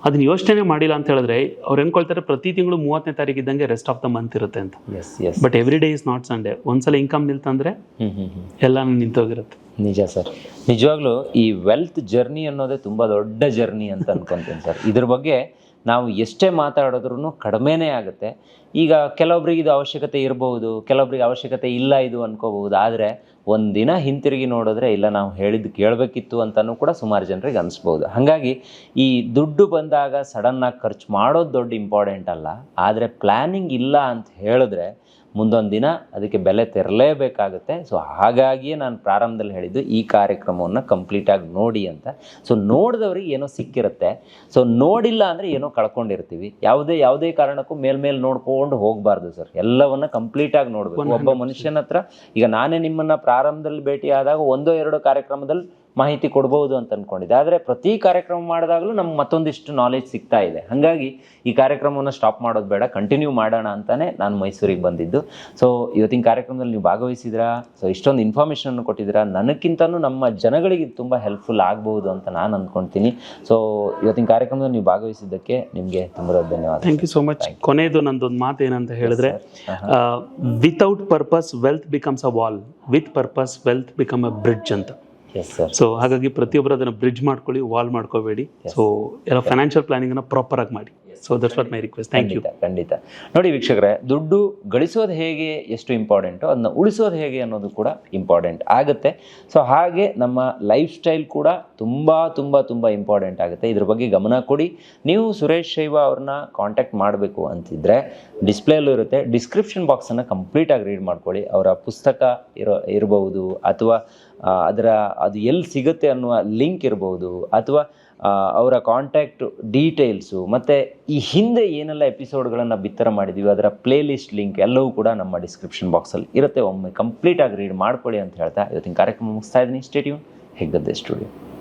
ಅದನ್ನ ಯೋಚನೆ ಮಾಡಿಲ್ಲ ಅಂತ ಹೇಳಿದ್ರೆ ಅವ್ರು ಅನ್ಕೊಳ್ತಾರೆ ಪ್ರತಿ ತಿಂಗಳು ಮೂವತ್ತನೇ ತಾರೀಕು ಇದ್ದಂಗೆ ರೆಸ್ಟ್ ಆಫ್ ದ ಮಂತ್ ಇರುತ್ತೆ ಅಂತ. Yes yes but every day is not Sunday ಒಂದ್ಸಲ ಇನ್ಕಮ್ ನಿಲ್ತಂದ್ರೆ ಎಲ್ಲ ಹ್ಮ್ ಹ್ಮ್. ಎಲ್ಲಾನು ನಿಂತೋಗಿರುತ್ತೆ. ನಿಜ ಸರ್. ನಿಜವಾಗ್ಲೂ ಈ ವೆಲ್ತ್ ಜರ್ನಿ ಅನ್ನೋದೇ ತುಂಬಾ ದೊಡ್ಡ ಜರ್ನಿ ಅಂತ ಅನ್ಕೊಂತೀನಿ ಸರ್. ಇದ್ರ ಬಗ್ಗೆ ನಾವು ಎಷ್ಟೇ ಮಾತಾಡಿದ್ರೂ ಕಡಿಮೆನೇ ಆಗುತ್ತೆ. ಈಗ ಕೆಲವೊಬ್ರಿಗೆ ಇದು ಅವಶ್ಯಕತೆ ಇರಬಹುದು, ಕೆಲವೊಬ್ರಿಗೆ ಅವಶ್ಯಕತೆ ಇಲ್ಲ ಇದು ಅನ್ಕೋಬಹುದು. ಆದರೆ ಒಂದಿನ ಹಿಂತಿರುಗಿ ನೋಡಿದ್ರೆ, ಇಲ್ಲ, ನಾವು ಹೇಳಿದ್ದು ಕೇಳಬೇಕಿತ್ತು ಅಂತಲೂ ಕೂಡ ಸುಮಾರು ಜನರಿಗೆ ಅನಿಸ್ಬೋದು ಹಾಗಾಗಿ ಈ ದುಡ್ಡು ಬಂದಾಗ ಸಡನ್ನಾಗಿ ಖರ್ಚು ಮಾಡೋದು ದೊಡ್ಡ ಇಂಪಾರ್ಟೆಂಟ್ ಅಲ್ಲ. ಆದರೆ ಪ್ಲ್ಯಾನಿಂಗ್ ಇಲ್ಲ ಅಂತ ಹೇಳಿದ್ರೆ ಮುಂದೊಂದು ದಿನ ಅದಕ್ಕೆ ಬೆಲೆ ತೆರಲೇಬೇಕಾಗುತ್ತೆ. ಸೊ ಹಾಗಾಗಿಯೇ ನಾನು ಪ್ರಾರಂಭದಲ್ಲಿ ಹೇಳಿದ್ದು ಈ ಕಾರ್ಯಕ್ರಮವನ್ನು ಕಂಪ್ಲೀಟಾಗಿ ನೋಡಿ ಅಂತ. ಸೊ ನೋಡಿದವ್ರಿಗೆ ಏನೋ ಸಿಕ್ಕಿರುತ್ತೆ. ಸೊ ನೋಡಿಲ್ಲ ಅಂದರೆ ಏನೋ ಕಳ್ಕೊಂಡಿರ್ತೀವಿ. ಯಾವುದೇ ಯಾವುದೇ ಕಾರಣಕ್ಕೂ ಮೇಲ್ಮೇಲೆ ನೋಡ್ಕೊಂಡು ಹೋಗಬಾರ್ದು ಸರ್. ಎಲ್ಲವನ್ನ ಕಂಪ್ಲೀಟಾಗಿ ನೋಡಬೇಕು. ಒಬ್ಬ ಮನುಷ್ಯನ ಹತ್ರ ಈಗ ನಾನೇ ನಿಮ್ಮನ್ನು ಪ್ರಾರಂಭದಲ್ಲಿ ಭೇಟಿ ಆದಾಗ ಒಂದೋ ಎರಡೋ ಕಾರ್ಯಕ್ರಮದಲ್ಲಿ ಮಾಹಿತಿ ಕೊಡ್ಬೋದು ಅಂತ ಅಂದ್ಕೊಂಡಿದ್ದೆ ಆದರೆ ಪ್ರತಿ ಕಾರ್ಯಕ್ರಮ ಮಾಡಿದಾಗಲೂ ನಮ್ಗೆ ಮತ್ತೊಂದಿಷ್ಟು ನಾಲೆಜ್ ಸಿಗ್ತಾ ಇದೆ. ಹಾಗಾಗಿ ಈ ಕಾರ್ಯಕ್ರಮವನ್ನು ಸ್ಟಾಪ್ ಮಾಡೋದು ಬೇಡ ಕಂಟಿನ್ಯೂ ಮಾಡೋಣ ಅಂತಲೇ ನಾನು ಮೈಸೂರಿಗೆ ಬಂದಿದ್ದು. ಸೊ ಇವತ್ತಿನ ಕಾರ್ಯಕ್ರಮದಲ್ಲಿ ನೀವು ಭಾಗವಹಿಸಿದ್ರಾ? ಸೊ ಇಷ್ಟೊಂದು ಇನ್ಫಾರ್ಮೇಷನನ್ನು ಕೊಟ್ಟಿದ್ದೀರಾ? ನನಗಿಂತನೂ ನಮ್ಮ ಜನಗಳಿಗೆ ಇದು ತುಂಬ ಹೆಲ್ಪ್ಫುಲ್ ಆಗ್ಬೋದು ಅಂತ ನಾನು ಅಂದ್ಕೊಳ್ತೀನಿ ಸೊ ಇವತ್ತಿನ ಕಾರ್ಯಕ್ರಮದಲ್ಲಿ ನೀವು ಭಾಗವಹಿಸಿದ್ದಕ್ಕೆ ನಿಮಗೆ ತುಂಬ ಧನ್ಯವಾದ ಥ್ಯಾಂಕ್ ಯು ಸೋ ಮಚ್ ಕೊನೆಯದು ನಂದೊಂದು ಮಾತು ಏನಂತ ಹೇಳಿದ್ರೆ without purpose wealth becomes a wall with purpose wealth become a bridge ಅಂತ. ಸೊ ಹಾಗಾಗಿ ಪ್ರತಿಯೊಬ್ಬರು ಅದನ್ನ ಬ್ರಿಡ್ಜ್ ಮಾಡ್ಕೊಳ್ಳಿ ವಾಲ್ ಮಾಡ್ಕೋಬೇಡಿ. ಸೊ ಎಲ್ಲ ಫೈನಾನ್ಷಿಯಲ್ ಪ್ರಾಪರಾಗಿ ಪ್ರಾಪರ್ ಆಗಿ ಮಾಡಿ. So that's what my request thank you ಖಂಡಿತ ನೋಡಿ ವೀಕ್ಷಕರೇ ದುಡ್ಡು ಗಳಿಸೋದು ಹೇಗೆ ಎಷ್ಟು ಇಂಪಾರ್ಟೆಂಟು ಅದನ್ನ ಉಳಿಸೋದು ಹೇಗೆ ಅನ್ನೋದು ಕೂಡ ಇಂಪಾರ್ಟೆಂಟ್ ಆಗುತ್ತೆ. ಸೊ ಹಾಗೆ ನಮ್ಮ ಲೈಫ್ ಸ್ಟೈಲ್ ಕೂಡ ತುಂಬ ತುಂಬ ತುಂಬ ಇಂಪಾರ್ಟೆಂಟ್ ಆಗುತ್ತೆ. ಇದ್ರ ಬಗ್ಗೆ ಗಮನ ಕೊಡಿ. ನೀವು ಸುರೇಶ್ ಶೈವ ಅವ್ರನ್ನ ಕಾಂಟ್ಯಾಕ್ಟ್ ಮಾಡಬೇಕು ಅಂತಿದ್ರೆ ಡಿಸ್ಪ್ಲೇಲ್ಲೂ ಇರುತ್ತೆ. ಡಿಸ್ಕ್ರಿಪ್ಷನ್ ಬಾಕ್ಸನ್ನು ಕಂಪ್ಲೀಟಾಗಿ ರೀಡ್ ಮಾಡ್ಕೊಳ್ಳಿ. ಅವರ ಪುಸ್ತಕ ಇರೋ ಇರಬಹುದು ಅಥವಾ ಅದರ ಅದು ಎಲ್ಲಿ ಸಿಗುತ್ತೆ ಅನ್ನುವ ಲಿಂಕ್ ಇರಬಹುದು ಅಥವಾ ಅವರ ಕಾಂಟ್ಯಾಕ್ಟ್ ಡೀಟೇಲ್ಸು ಮತ್ತು ಈ ಹಿಂದೆ ಏನೆಲ್ಲ ಎಪಿಸೋಡ್ಗಳನ್ನು ಬಿತ್ತರ ಮಾಡಿದ್ದೀವಿ ಅದರ ಪ್ಲೇ ಲಿಸ್ಟ್ ಲಿಂಕ್ ಎಲ್ಲವೂ ಕೂಡ ನಮ್ಮ ಡಿಸ್ಕ್ರಿಪ್ಷನ್ ಬಾಕ್ಸಲ್ಲಿ ಇರುತ್ತೆ. ಒಮ್ಮೆ ಕಂಪ್ಲೀಟಾಗಿ ರೀಡ್ ಮಾಡ್ಕೊಳ್ಳಿ ಅಂತ ಹೇಳ್ತಾ ಇವತ್ತಿನ ಕಾರ್ಯಕ್ರಮ ಮುಗಿಸ್ತಾ ಇದ್ದೀನಿ. Stay tuned Heggadde studio